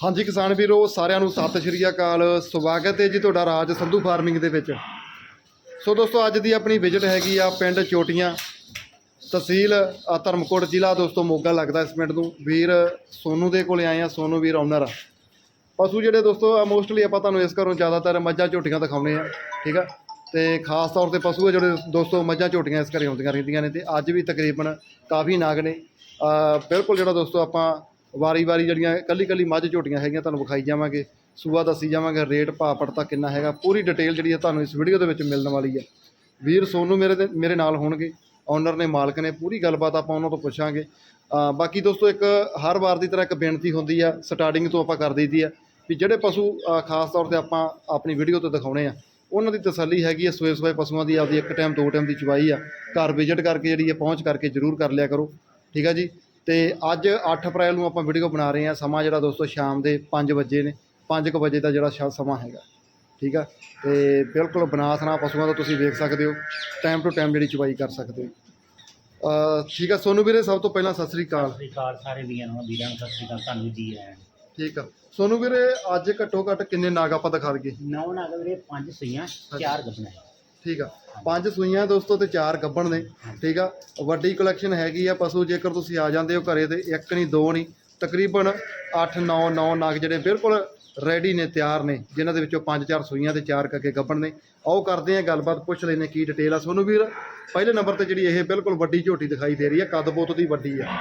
ਹਾਂਜੀ ਕਿਸਾਨ ਵੀਰੋ, ਸਾਰਿਆਂ ਨੂੰ ਸਤਿ ਸ਼੍ਰੀ ਅਕਾਲ। ਸਵਾਗਤ ਹੈ ਜੀ ਤੁਹਾਡਾ ਰਾਜ ਸੰਧੂ ਫਾਰਮਿੰਗ ਦੇ ਵਿੱਚ। ਸੋ ਦੋਸਤੋ, ਅੱਜ ਦੀ ਆਪਣੀ ਵਿਜ਼ਿਟ ਹੈਗੀ ਆ ਪਿੰਡ ਚੋਟੀਆਂ। ਤਹਿਸੀਲ ਧਰਮਕੋਟ ਜ਼ਿਲ੍ਹਾ, ਦੋਸਤੋ, ਮੋਗਾ ਲੱਗਦਾ ਇਸ ਪਿੰਡ ਨੂੰ। ਵੀਰ ਸੋਨੂ ਦੇ ਕੋਲੇ ਆਏ ਆ, ਸੋਨੂ ਵੀਰ ਓਨਰ ਆ। ਪਸ਼ੂ ਜਿਹੜੇ ਦੋਸਤੋ ਮੋਸਟਲੀ ਆਪਾਂ ਤੁਹਾਨੂੰ ਇਸ ਘਰੋਂ ਜ਼ਿਆਦਾਤਰ ਮੱਝਾਂ, ਝੋਟੀਆਂ ਦਿਖਾਉਣੇ ਆ, ਠੀਕ ਆ? ਤੇ ਖਾਸ ਤੌਰ ਤੇ ਪਸ਼ੂ ਆ ਜਿਹੜੇ ਦੋਸਤੋ, ਮੱਝਾਂ, ਝੋਟੀਆਂ ਇਸ ਘਰੇ ਆਉਂਦੀਆਂ ਰਹਿੰਦੀਆਂ ਨੇ ਤੇ ਅੱਜ ਵੀ ਤਕਰੀਬਨ ਕਾਫੀ ਨਾਗ ਨੇ। ਬਿਲਕੁਲ ਜਿਹੜਾ ਦੋਸਤੋ ਆਪਾਂ ਵਾਰੀ-ਵਾਰੀ ਜਿਹੜੀਆਂ ਕੱਲੀ-ਕੱਲੀ ਮੱਝ ਝੋਟੀਆਂ ਹੈਗੀਆਂ ਤੁਹਾਨੂੰ ਵਿਖਾਈ ਜਾਵਾਂਗੇ, ਸੂਆ ਦੱਸੀ ਜਾਵਾਂਗੇ, ਰੇਟ ਭਾਅ ਪੜਤਾ ਕਿੰਨਾ ਹੈਗਾ, ਪੂਰੀ ਡਿਟੇਲ ਜਿਹੜੀ ਹੈ ਤੁਹਾਨੂੰ ਇਸ ਵੀਡੀਓ ਦੇ ਵਿੱਚ ਮਿਲਣ ਵਾਲੀ ਹੈ ਵੀਰ ਸੋਨੂ ਮੇਰੇ ਦੇ ਮੇਰੇ ਨਾਲ ਹੋਣਗੇ ਓਨਰ ਨੇ, ਮਾਲਕ ਨੇ, ਪੂਰੀ ਗੱਲਬਾਤ ਆਪਾਂ ਉਹਨਾਂ ਤੋਂ ਪੁੱਛਾਂਗੇ। ਬਾਕੀ ਦੋਸਤੋ, ਇੱਕ ਹਰ ਵਾਰ ਦੀ ਤਰ੍ਹਾਂ ਇੱਕ ਬੇਨਤੀ ਹੁੰਦੀ ਆ ਸਟਾਰਟਿੰਗ ਤੋਂ ਆਪਾਂ ਕਰ ਦਈਦੀ ਆ, ਵੀ ਜਿਹੜੇ ਪਸ਼ੂ ਖਾਸ ਤੌਰ ਤੇ ਆਪਾਂ ਆਪਣੀ ਵੀਡੀਓ ਤੇ ਦਿਖਾਉਣੇ ਆ, ਉਹਨਾਂ ਦੀ ਤਸੱਲੀ ਹੈਗੀ ਹੈ ਸੋਏ ਸੋਏ ਪਸ਼ੂਆਂ ਦੀ, ਆਪਦੀ ਇੱਕ ਟਾਈਮ ਦੋ ਟਾਈਮ ਦੀ ਚਵਾਈ ਆ। ਘਰ ਵਿਜ਼ਿਟ ਕਰਕੇ ਜਿਹੜੀ ਹੈ ਪਹੁੰਚ ਕਰਕੇ ਜ਼ਰੂਰ ਕਰ ਲਿਆ ਕਰੋ। ਠੀਕ ਆ ਜੀ? ਤੇ ਅੱਜ 8 ਅਪ੍ਰੈਲ ਨੂੰ ਆਪਾਂ ਵੀਡੀਓ ਬਣਾ ਰਹੇ ਹਾਂ। ਸਮਾਂ ਜਿਹੜਾ ਦੋਸਤੋ ਸ਼ਾਮ ਦੇ 5 ਵਜੇ ਨੇ 5 ਵਜੇ ਦਾ ਜਿਹੜਾ ਸਮਾਂ ਹੈਗਾ। ਠੀਕ ਆ? ਤੇ ਬਿਲਕੁਲ ਬਨਾਸਨਾ ਪਸ਼ੂਆਂ ਦਾ ਤੁਸੀਂ ਵੇਖ ਸਕਦੇ ਹੋ ਟਾਈਮ ਟੂ ਟਾਈਮ ਜਿਹੜੀ ਚਵਾਈ ਕਰ ਸਕਦੇ ਹੋ। ਅ, ਠੀਕ ਆ? ਸੋਨੂ ਵੀਰੇ ਸਭ ਤੋਂ ਪਹਿਲਾਂ ਸਤਿ ਸ੍ਰੀ ਅਕਾਲ। ਸਤਿ ਸ਼੍ਰੀ ਅਕਾਲ ਸਾਰੇ ਵੀਰਾਂ ਨੂੰ ਵੀਰਾਂ ਨੂੰ ਸਤਿ ਸ਼੍ਰੀ ਅਕਾਲ ਤੁਹਾਨੂੰ ਜੀ ਆਇਆਂ। ਠੀਕ ਆ? ਸੋਨੂ ਵੀਰੇ ਅੱਜ ਘੱਟੋ ਘੱਟ ਕਿੰਨੇ ਨਾਗ ਆਪਾਂ ਦਿਖਾ ਦਈਏ? ਨੌ ਨਾਗ ਵੀਰੇ ਪੰਜ ਸੂਈਆਂ ਚਾਰ ਗੱਭਣਾ। ਹੈ ਠੀਕ ਆ। ਪੰਜ ਸੂਈਆਂ ਦੋਸਤੋ ਤੇ ਚਾਰ ਗੱਬਣ ਨੇ, ਠੀਕ ਆ। ਵੱਡੀ ਕਲੈਕਸ਼ਨ ਹੈਗੀ ਆ ਪਸ਼ੂ, ਜੇਕਰ ਤੁਸੀਂ ਆ ਜਾਂਦੇ ਹੋ ਘਰੇ ਤੇ ਇੱਕ ਨਹੀਂ ਦੋ ਨਹੀਂ ਤਕਰੀਬਨ 8 9 9 ਨਗ ਜਿਹੜੇ ਬਿਲਕੁਲ ਰੈਡੀ ਨੇ, ਤਿਆਰ ਨੇ, ਜਿਨ੍ਹਾਂ ਦੇ ਵਿੱਚੋਂ ਪੰਜ, ਚਾਰ ਸੂਈਆਂ ਤੇ ਚਾਰ ਕੱਕੇ ਗੱਬਣ ਨੇ। ਆਓ ਕਰਦੇ ਆ ਗੱਲਬਾਤ, ਪੁੱਛ ਲੈਨੇ ਕੀ ਡਿਟੇਲ ਆ। ਸੋਨੂੰ ਵੀਰ, ਪਹਿਲੇ ਨੰਬਰ ਤੇ ਜਿਹੜੀ ਇਹ ਬਿਲਕੁਲ ਵੱਡੀ ਝੋਟੀ ਦਿਖਾਈ ਦੇ ਰਹੀ ਆ, ਕੱਦ ਬੋਤ ਦੀ ਵੱਡੀ ਆ।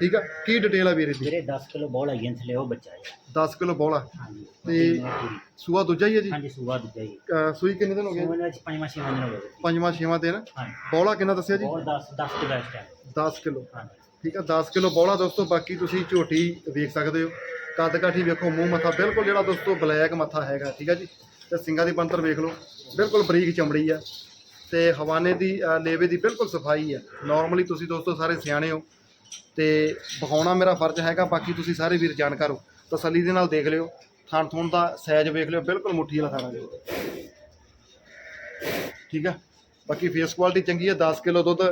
ਠੀਕ ਆ? ਕੀ ਡਿਟੇਲ ਆ ਵੀਰ ਦੀ? ਵੀਰੇ 10 ਕਿਲੋ ਬੋਲ ਆਈਆਂ ਥਲੇ ਉਹ ਬੱਚਾ ਹੈ। 10 ਕਿਲੋ ਬੋਲਾ ਹਾਂਜੀ। ਤੇ- ਸੂਆ ਦੂਜਾ ਹੀ ਹੈ ਜੀ? ਹਾਂਜੀ ਸੂਆ ਦਿੱਤਾ ਜੀ ਅਹ ਸੂਈ ਕਿੰਨੇ ਦਿਨ ਹੋ ਗਏ? ਸੂਆ ਵਿੱਚ ਪੰਜਵਾਂ ਛੇਵਾਂ ਦਿਨ ਹੋ ਗਏ। ਪੰਜਵਾਂ ਛੇਵਾਂ ਦਿਨ? ਹਾਂਜੀ। ਬੋਲਾ ਕਿੰਨਾ ਦੱਸਿਆ ਜੀ? ਬੋਲ 10 10 ਦੇ ਬੈਸਟ ਹੈ 10 ਕਿਲੋ। ਹਾਂਜੀ। ਠੀਕ ਆ 10 ਕਿਲੋ ਬੋਲਾ ਦੋਸਤੋ ਬਾਕੀ ਤੁਸੀਂ ਝੋਟੀ ਵੇਖ ਸਕਦੇ ਹੋ। ਕੱਦ ਕਾਠੀ ਵੇਖੋ ਮੂੰਹ ਮੱਥਾ ਬਿਲਕੁਲ ਜਿਹੜਾ ਦੋਸਤੋ ਬਲੈਕ ਮੱਥਾ ਹੈਗਾ ਠੀਕ ਆ ਜੀ? ਤੇ ਸਿੰਗਾਂ ਦੀ ਬੰਤਰ ਵੇਖ ਲਓ ਬਿਲਕੁਲ ਬਰੀਕ ਚਮੜੀ ਆ। ਤੇ ਹਵਾਨੇ ਦੀ ਲੇਵੇ ਦੀ ਬਿਲਕੁਲ ਸਫ਼ਾਈ ਆ। ਨਾਰਮਲੀ ਤੁਸੀਂ ਦੋਸਤੋ ਸਾਰੇ ਸਿਆਣੇ ਹੋ ਤੇ ਵਿਖਾਉਣਾ ਮੇਰਾ ਫਰਜ਼ ਹੈਗਾ ਬਾਕੀ ਤੁਸੀਂ ਸਾਰੇ ਵੀਰ ਜਾਣਕਾਰ ਹੋ। ਤਸੱਲੀ ਦੇ ਨਾਲ ਦੇਖ ਲਿਓ ਥਣ ਥਣ ਦਾ ਸਾਈਜ਼ ਵੇਖ ਲਿਓ ਬਿਲਕੁਲ ਮੁੱਠੀ ਵਾਲਾ ਥਾਣਾ ਜੀ। ਠੀਕ ਆ? ਬਾਕੀ ਫੇਸ ਕੁਆਲਿਟੀ ਚੰਗੀ ਹੈ 10 ਕਿਲੋ ਦੁੱਧ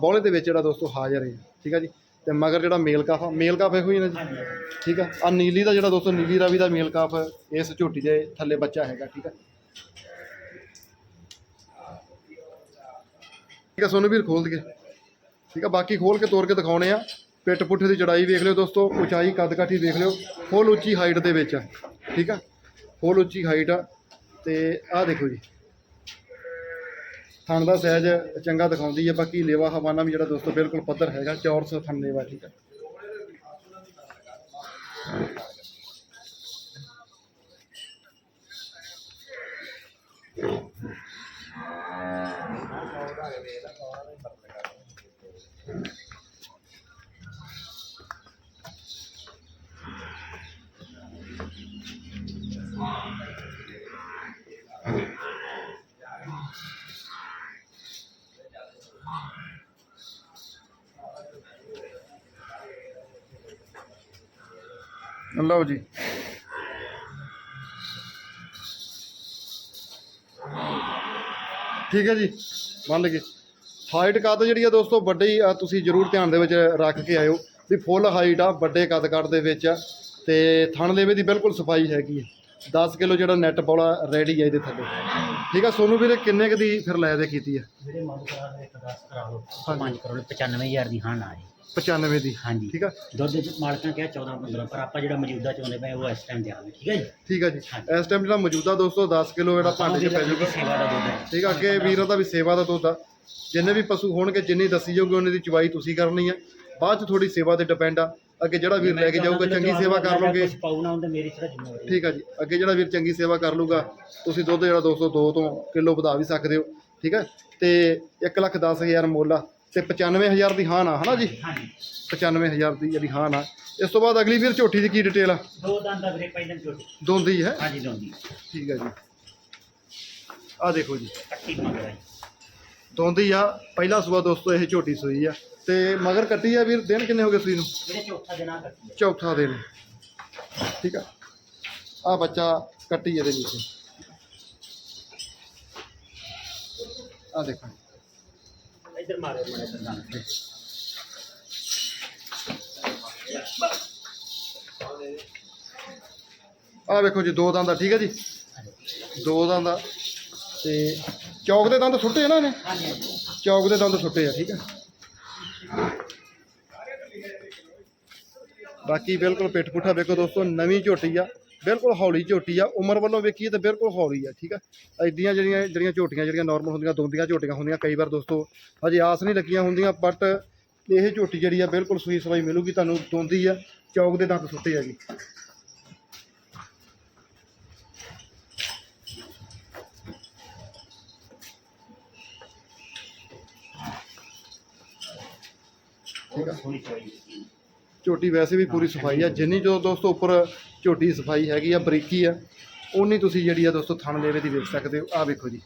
ਬੌਲੇ ਦੇ ਵਿੱਚ ਜਿਹੜਾ ਦੋਸਤੋ ਹਾਜ਼ਰ ਹੈ। ਠੀਕ ਆ ਜੀ? ਤੇ ਮਗਰ ਜਿਹੜਾ ਮੇਲ ਕਾਫ ਮੇਲ ਕਾਫ ਇਹੋ ਹੀ ਨੇ ਜੀ? ਠੀਕ ਆ? ਆ ਨੀਲੀ ਦਾ ਜਿਹੜਾ ਦੋਸਤੋ ਨੀਲੀ ਰਾਵੀ ਦਾ ਮੇਲ ਕਾਫ ਇਸ ਝੋਟੀ ਦੇ ਥੱਲੇ ਬੱਚਾ ਹੈਗਾ ਠੀਕ ਆ? ਠੀਕ ਆ ਸੋਨੂੰ ਵੀਰ ਖੋਲ ਦਈਏ। ਠੀਕ ਆ, ਬਾਕੀ ਖੋਲ ਕੇ ਤੋੜ ਕੇ ਦਿਖਾਉਣੇ ਆ। ਪਿੱਠ ਪੁੱਠੇ ਦੀ ਚੜਾਈ ਵੇਖ ਲਿਓ ਦੋਸਤੋ, ਉਚਾਈ ਕੱਦ ਕਾਠੀ ਵੇਖ ਲਿਓ। ਫੁੱਲ ਉੱਚੀ ਹਾਈਟ ਦੇ ਵਿੱਚ ਆ, ਠੀਕ ਆ? ਫੁੱਲ ਉੱਚੀ ਹਾਈਟ ਆ। ਤੇ ਆਹ ਦੇਖੋ ਜੀ। ਥਣ ਦਾ ਸਹਿਜ ਚੰਗਾ ਦਿਖਾਉਂਦੀ ਹੈ ਬਾਕੀ ਲੇਵਾ ਹਵਾਨਾ ਵੀ ਜਿਹੜਾ ਦੋਸਤੋ ਬਿਲਕੁਲ ਪੱਧਰ ਹੈਗਾ ਚੌਰਸ ਥਣ ਲੇਵਾ, ਠੀਕ ਆ? ਲਓ ਜੀ। ਠੀਕ ਹੈ ਜੀ ਮੰਨ ਲਗੇ ਹਾਈਟ ਕੱਦ ਜਿਹੜੀ ਆ ਦੋਸਤੋ ਵੱਡੀ ਆ, ਤੁਸੀਂ ਜ਼ਰੂਰ ਧਿਆਨ ਦੇ ਵਿੱਚ ਰੱਖ ਕੇ ਆਇਓ। ਵੀ ਫੁੱਲ ਹਾਈਟ ਆ, ਵੱਡੇ ਕੱਦ ਕੱਟ ਦੇ ਵਿੱਚ ਆ, ਤੇ ਥਣ ਲੇਵੇ ਦੀ ਬਿਲਕੁਲ ਸਫ਼ਾਈ ਹੈਗੀ ਹੈ 10 ਕਿਲੋ ਜਿਹੜਾ ਨੈਟ ਬੋਲਾ ਰੈਡੀ ਹੈ ਇਹਦੇ ਥੱਲੇ। ਠੀਕ ਆ ਸੋਨੂੰ ਵੀਰੇ ਕਿੰਨੇ ਕੁ ਦੀ ਫਿਰ ਲੈ ਦੇ ਕੀਤੀ ਹੈ ਵੀਰੇ ਮੰਨ ਕਰਾ ਦੇ 10 ਕਰਾ ਲਓ ਹਾਂਜੀ। 5 ਕਰੋੜ 95000 ਦੀ ਹਾਂ ਨਾ ਜੀ। 95 ਦੀ ਹਾਂਜੀ। ਠੀਕ ਆ। ਦੁੱਧ ਮਾਲਕਾਂ ਕਿਹਾ 14 15 ਪਰ ਆਪਾਂ ਜਿਹੜਾ ਮੌਜੂਦਾ ਚਾਹੁੰਦੇ ਪਏ ਉਹ ਇਸ ਟਾਈਮ ਦਿਆਂਗੇ ਠੀਕ ਹੈ ਜੀ? ਠੀਕ ਆ ਜੀ। ਇਸ ਟਾਈਮ ਜਿਹੜਾ ਮੌਜੂਦਾ ਦੋਸਤੋ 10 ਕਿਲੋ ਜਿਹੜਾ ਭਾਂਡੇ 'ਚ ਪੈ ਜਾਊਗਾ ਸੇਵਾ ਦਾ ਦੁੱਧ ਹੈ। ਠੀਕ ਆ ਅੱਗੇ ਵੀਰਾਂ ਦਾ ਵੀ ਸੇਵਾ ਦਾ ਦੁੱਧ ਆ। ਜਿੰਨੇ ਵੀ ਪਸ਼ੂ ਹੋਣਗੇ ਜਿੰਨੀ ਦੱਸੀ ਜਾਊਗੀ ਉਹਨਾਂ ਦੀ ਚਵਾਈ ਤੁਸੀਂ ਕਰਨੀ ਆ। ਬਾਅਦ ਚ ਥੋੜੀ ਸੇਵਾ ਤੇ ਡਿਪੈਂਡ ਆ। ਅੱਗੇ ਜਿਹੜਾ ਵੀਰ ਲੈ ਕੇ ਜਾਊਗਾ ਚੰਗੀ ਸੇਵਾ ਕਰ ਲਓਗੇ ਕੁਝ ਪਾਉਣਾ ਹੁੰਦਾ ਮੇਰੀ ਸਿਰ ਜ਼ਿੰਮੇਵਾਰੀ ਠੀਕ ਆ ਜੀ। ਅੱਗੇ ਜਿਹੜਾ ਵੀਰ ਚੰਗੀ ਸੇਵਾ ਕਰ ਲੂਗਾ ਤੁਸੀਂ ਦੁੱਧ ਜਿਹੜਾ 202 ਤੋਂ ਕਿਲੋ ਵਧਾ ਵੀ ਸਕਦੇ ਹੋ ਠੀਕ ਹੈ ਤੇ 1 ਲੱਖ 10 ਹਜ਼ਾਰ ਮੁੱਲ ਆ ਤੇ 95000 ਦੀ ਹਾਨ ਆ ਹਨਾ ਜੀ? ਹਾਂਜੀ। 95000 ਦੀ ਜਿਹੜੀ ਹਾਨ ਆ। ਇਸ ਤੋਂ ਬਾਅਦ ਅਗਲੀ ਵੀਰ ਝੋਟੀ ਦੀ ਕੀ ਡਿਟੇਲ ਆ? ਦੋ ਦੰਦ ਦਾ ਵੀਰੇ ਪਹਿਲਾਂ ਛੋਟੀ ਦੋਂਦੀ ਹੈ? ਹਾਂਜੀ ਦੋਂਦੀ। ਠੀਕ ਆ ਜੀ। ਆ ਦੇਖੋ ਜੀ। ਕੱਟੀ ਮੰਗਦਾ ਜੀ ਦੋਂਦੀ ਆ। ਪਹਿਲਾ ਸੂਆ ਦੋਸਤੋ ਇਹ ਝੋਟੀ ਸੂਈ ਆ। ਤੇ ਮਗਰ ਕੱਟੀ ਆ ਵੀਰ ਦਿਨ ਕਿੰਨੇ ਹੋ ਗਏ ਸੂਈ ਨੂੰ? ਵੀਰੇ ਚੌਥਾ ਦਿਨ ਆ ਕੱਟੀ ਹੈ ਚੌਥਾ ਦਿਨ। ਠੀਕ ਆ। ਆ ਬੱਚਾ ਕੱਟੀ ਇਹਦੇ ਵਿੱਚ। ਆ ਦੇਖੋ। ਇੱਧਰ ਮਾਰੇ ਮੜੇ ਦੰਦ ਆਹ ਵੇਖੋ ਜੀ ਦੋ ਦੰਦ ਆ। ਠੀਕ ਹੈ ਜੀ? ਦੋ ਦੰਦ ਆ। ਤੇ ਚੌਕ ਦੇ ਦੰਦ ਸੁੱਟੇ ਇਹਨਾਂ ਨੇ? ਹਾਂਜੀ ਚੌਕ ਦੇ ਦੰਦ ਸੁੱਟੇ ਆ ਠੀਕ ਹੈ ਬਾਕੀ ਬਿਲਕੁਲ ਪਿੱਠ ਪੁੱਠਾ ਵੇਖੋ ਦੋਸਤੋ ਨਵੀਂ ਝੋਟੀ ਆ ਬਿਲਕੁਲ ਹੌਲੀ ਝੋਟੀ ਆ ਉਮਰ ਵੱਲੋਂ ਵੇਖੀਏ ਤਾਂ ਬਿਲਕੁਲ ਹੌਲੀ ਆ ਠੀਕ ਆ। ਐਡੀਆਂ ਜਿਹੜੀਆਂ ਜਿਹੜੀਆਂ ਝੋਟੀਆਂ ਜਿਹੜੀਆਂ ਨਾਰਮਲ ਹੁੰਦੀਆਂ ਦੋਂਦੀਆਂ ਝੋਟੀਆਂ ਹੁੰਦੀਆਂ ਕਈ ਵਾਰ ਦੋਸਤੋ ਹਜੇ ਆਸ ਨਹੀਂ ਲੱਗੀਆਂ ਹੁੰਦੀਆਂ ਬਟ ਇਹ ਝੋਟੀ ਜਿਹੜੀ ਆ ਬਿਲਕੁਲ ਸੂਈ ਸਵਾਈ ਮਿਲੂਗੀ ਤੁਹਾਨੂੰ ਦੋਂਦੀ ਆ ਚੌਕ ਦੇ ਦੰਦ ਸੁੱਟੇ ਆ ਜੀ। ਠੀਕ ਆ। ਝੋਟੀ ਵੈਸੇ ਵੀ ਪੂਰੀ ਸਫ਼ਾਈ ਆ। ਜਿੰਨੀ ਜੋ ਦੋਸਤੋ ਉੱਪਰ ਝੋਟੀ ਦੀ ਸਫ਼ਾਈ ਹੈਗੀ ਆ ਬਰੀਕੀ ਆ ਉਨੀ ਤੁਸੀਂ ਜਿਹੜੀ ਆ ਦੋਸਤੋ ਥਣ ਲੇਵੇ ਦੀ ਵੇਖ ਸਕਦੇ ਹੋ। ਆ ਵੇਖੋ ਜੀ।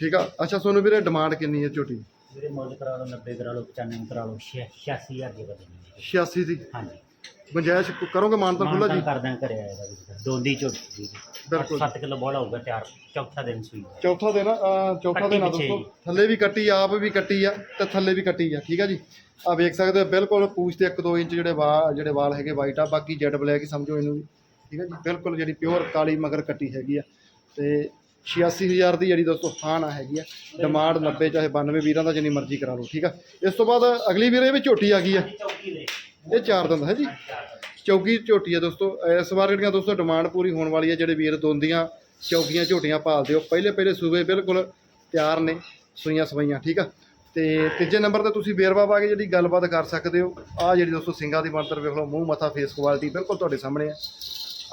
ਠੀਕ ਆ। ਅੱਛਾ ਸੋਨੂੰ ਵੀਰੇ ਡਿਮਾਂਡ ਕਿੰਨੀ ਹੈ ਝੋਟੀ? ਵੀਰੇ ਮੁੱਲ ਕਰਾ ਲਓ 90 ਕਰਾ ਲਓ 95 ਕਰਾ ਲਓ 86000 ਦੀ ਬਦਲਣੀ 86 ਦੀ? ਹਾਂਜੀ। ਗੁੰਜਾਇਸ਼ ਕਰੋਗੇ? ਮਾਨ ਤਾਂ ਖੁੱਲਾ ਜੀ? ਕਰਦਾਂ ਘਰੇ ਆਏਗਾ ਵੀਰੇ ਦੋਂਦੀ ਝੋਟੀ ਜੀ। ਬਿਲਕੁਲ। 7 ਕਿਲੋ ਬੋਲਾ ਹੋਊਗਾ ਤਿਆਰ। ਚੌਥਾ ਦਿਨ ਸੂਈ। ਚੌਥਾ ਦਿਨ ਅਹ ਚੌਥਾ ਦਿਨ ਆ ਕੱਟੀ ਦੋਸਤੋ। ਥੱਲੇ ਵੀ ਕੱਟੀ ਆਪ ਵੀ ਕੱਟੀ ਆ ਤੇ ਥੱਲੇ ਵੀ ਕੱਟੀ ਆ। ਠੀਕ ਆ ਜੀ? ਆ ਵੇਖ ਸਕਦੇ ਹੋ ਬਿਲਕੁਲ ਪੂਛ ਤੇ 1-2 ਇੰਚ ਜਿਹੜੇ ਵਾਲ ਜਿਹੜੇ ਵਾਲ ਹੈਗੇ ਵਾਈਟ ਆ ਬਾਕੀ ਜੈਡ ਬਲੈਕ ਹੀ ਸਮਝੋ ਇਹਨੂੰ ਵੀ। ਠੀਕ ਆ ਜੀ? ਬਿਲਕੁਲ ਜਿਹੜੀ ਪਿਓਰ ਕਾਲੀ ਮਗਰ ਕੱਟੀ ਹੈਗੀ ਆ। ਤੇ 86000 ਦੀ ਜਿਹੜੀ ਦੋਸਤੋ ਥਾਨ ਆ ਹੈਗੀ ਆ। ਡਿਮਾਂਡ 90 ਚਾਹੇ 92 ਵੀਰਾਂ ਦਾ ਜਿੰਨੀ ਮਰਜ਼ੀ ਕਰਾ ਲਓ। ਠੀਕ ਆ? ਇਸ ਤੋਂ ਬਾਅਦ ਅਗਲੀ ਵੀਰੇ ਵੀ ਝੋਟੀ ਆ ਗਈ ਆ। ਚੌਕੀ ਦੇ। ਇਹ ਚਾਰ ਦੰਦ ਹੈ ਜੀ। ਚੌਗੀ ਝੋਟੀ ਹੈ ਦੋਸਤੋ। ਇਸ ਵਾਰ ਜਿਹੜੀਆਂ ਦੋਸਤੋ ਡਿਮਾਂਡ ਪੂਰੀ ਹੋਣ ਵਾਲੀ ਹੈ, ਜਿਹੜੇ ਵੀਰ ਦੋਂਦੀਆਂ ਚੌਗੀਆਂ ਝੋਟੀਆਂ ਪਾਲਦੇ ਹੋ, ਪਹਿਲੇ ਪਹਿਲੇ ਸੂਬੇ ਬਿਲਕੁਲ ਤਿਆਰ ਨੇ, ਸੂਈਆਂ ਸਵਾਈਆਂ, ਠੀਕ ਆ? ਤੇ ਤੀਜੇ ਨੰਬਰ ਤੇ ਤੁਸੀਂ ਵੇਰਵਾ ਪਾ ਕੇ ਜਿਹੜੀ ਗੱਲਬਾਤ ਕਰ ਸਕਦੇ ਹੋ। ਆ ਜਿਹੜੀ ਦੋਸਤੋ ਸਿੰਘਾਂ ਦੀ ਬਣਤਰ ਵੇਖ ਲਓ, ਮੂੰਹ ਮੱਥਾ ਫੇਸ ਕੁਆਲਿਟੀ ਬਿਲਕੁਲ ਤੁਹਾਡੇ ਸਾਹਮਣੇ ਆ।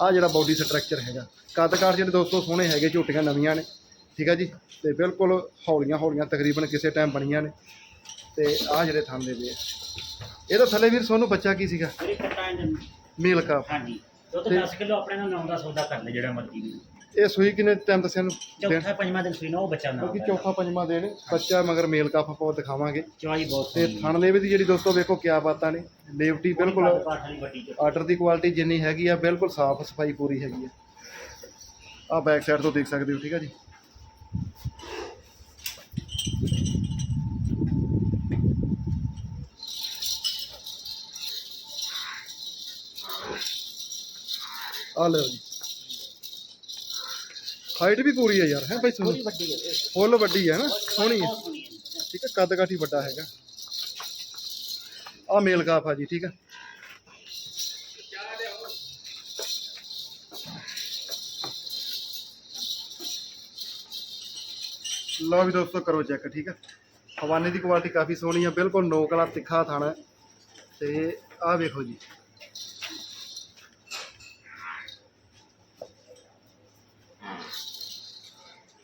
ਆ ਜਿਹੜਾ ਬਾਡੀ ਸਟਰਕਚਰ ਹੈਗਾ। ਕੱਦਕਾਰ ਜਿਹੜੇ ਦੋਸਤੋ ਸੋਹਣੇ ਹੈਗੇ, ਝੋਟੀਆਂ ਨਵੀਆਂ ਨੇ, ਠੀਕ ਆ ਜੀ? ਤੇ ਬਿਲਕੁਲ ਹੌਲੀਆਂ ਹੌਲੀਆਂ ਤਕਰੀਬਨ ਕਿਸੇ ਟਾਈਮ ਬਣੀਆਂ ਨੇ। ਤੇ ਆ ਜਿਹੜੇ ਥਣ ਦੇ ਵੇ ਇਹਦਾ ਥੱਲੇ ਵੀਰ ਸੋਨੂੰ ਬੱਚਾ ਕੀ ਸੀਗਾ? ਕੱਟਾਂ ਮੀਲ ਕਾਫ ਹਾਂਜੀ। ਦੁੱਧ 10 ਕਿਲੋ ਆਪਣੇ ਨਾਲ 9 ਦਾ ਸੌਦਾ ਕਰ ਲੈ ਜਿਹੜਾ ਮਰਜ਼ੀ ਵੀ। ਇਹ ਸੂਈ ਕਿੰਨੇ ਟਾਈਮ ਦੱਸਿਆ ਨੂੰ ਚੌਥਾ ਪੰਜਵਾਂ ਦਿਨ ਸੂਈ ਨਾ ਉਹ ਬੱਚਾ ਨਾ ਕਿਉਂਕਿ ਚੌਥਾ ਪੰਜਵਾਂ ਦਿਨ ਬੱਚਾ ਮਗਰ ਮੇਲ ਕਾਫ ਆਪਾਂ ਦਿਖਾਵਾਂਗੇ। ਚਵਾਈ ਬਹੁਤ ਤੇ ਥਣ ਲੇਵੇ ਦੀ ਜਿਹੜੀ ਦੋਸਤੋ ਵੇਖੋ ਕਿਆ ਬਾਤਾਂ ਨੇ। ਲੇਵਟੀ ਬਿਲਕੁਲ ਆਰਡਰ ਦੀ ਕੁਆਲਿਟੀ ਜਿੰਨੀ ਹੈਗੀ ਆ ਬਿਲਕੁਲ ਸਾਫ਼ ਸਫ਼ਾਈ ਪੂਰੀ ਹੈਗੀ ਆ। ਆ ਬੈਕ ਸਾਈਡ ਤੋਂ ਦੇਖ ਸਕਦੇ ਹੋ ਠੀਕ ਆ ਜੀ? ਆ ਲਓ ਜੀ। ਹਾਈਟ ਵੀ ਪੂਰੀ ਹੈ ਯਾਰ ਹੈ ਥੋੜੀ ਸੁਣ। ਵੱਡੀ ਹੈ ਫੁੱਲ ਵੱਡੀ ਹੈ ਨਾ ਸੋਹਣੀ ਹੈ। ਹੈ। ਠੀਕ ਹੈ ਕੱਦ ਕਾਠੀ ਵੱਡਾ ਹੈਗਾ। ਆ ਮੇਲ ਕਾਫ ਆ ਜੀ ਠੀਕ ਹੈ। ਲਓ ਵੀ ਦੋਸਤੋ ਕਰੋ ਚੈੱਕ ਠੀਕ ਹੈ। ਹਵਾਨੇ ਦੀ ਕੁਆਲਿਟੀ ਕਾਫੀ ਸੋਹਣੀ ਆ ਬਿਲਕੁਲ ਨੋਕ ਵਾਲਾ ਤਿੱਖਾ ਥਾਣਾ ਹੈ। ਤੇ ਆਹ ਵੇਖੋ ਜੀ।